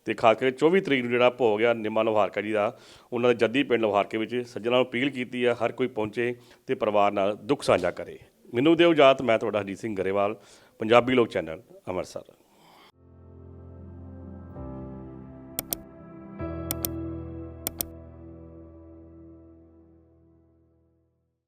ਤੇ ਖਾਸ ਕਰਕੇ 24 ਤਰੀਕ ਨੂੰ ਜਿਹੜਾ ਭੋਗ ਆ, ਨਿੰਮਾ ਲੋਹਾਰਕਾ ਜੀ ਦਾ, ਉਹਨਾਂ ਦੇ ਜੱਦੀ ਪਿੰਡ ਲੋਹਾਰਕੇ ਵਿੱਚ ਸੱਜਣਾਂ ਨੂੰ ਅਪੀਲ ਕੀਤੀ ਆ, ਹਰ ਕੋਈ ਪਹੁੰਚੇ ਤੇ ਪਰਿਵਾਰ ਨਾਲ ਦੁੱਖ ਸਾਂਝਾ ਕਰੇ। ਮੈਨੂੰ ਦਿਓ ਜਾਤ ਮੈਂ ਤੁਹਾਡਾ ਹਰਜੀਤ ਸਿੰਘ ਗਰੇਵਾਲ, ਪੰਜਾਬੀ ਲੋਕ ਚੈਨਲ, ਅੰਮ੍ਰਿਤਸਰ।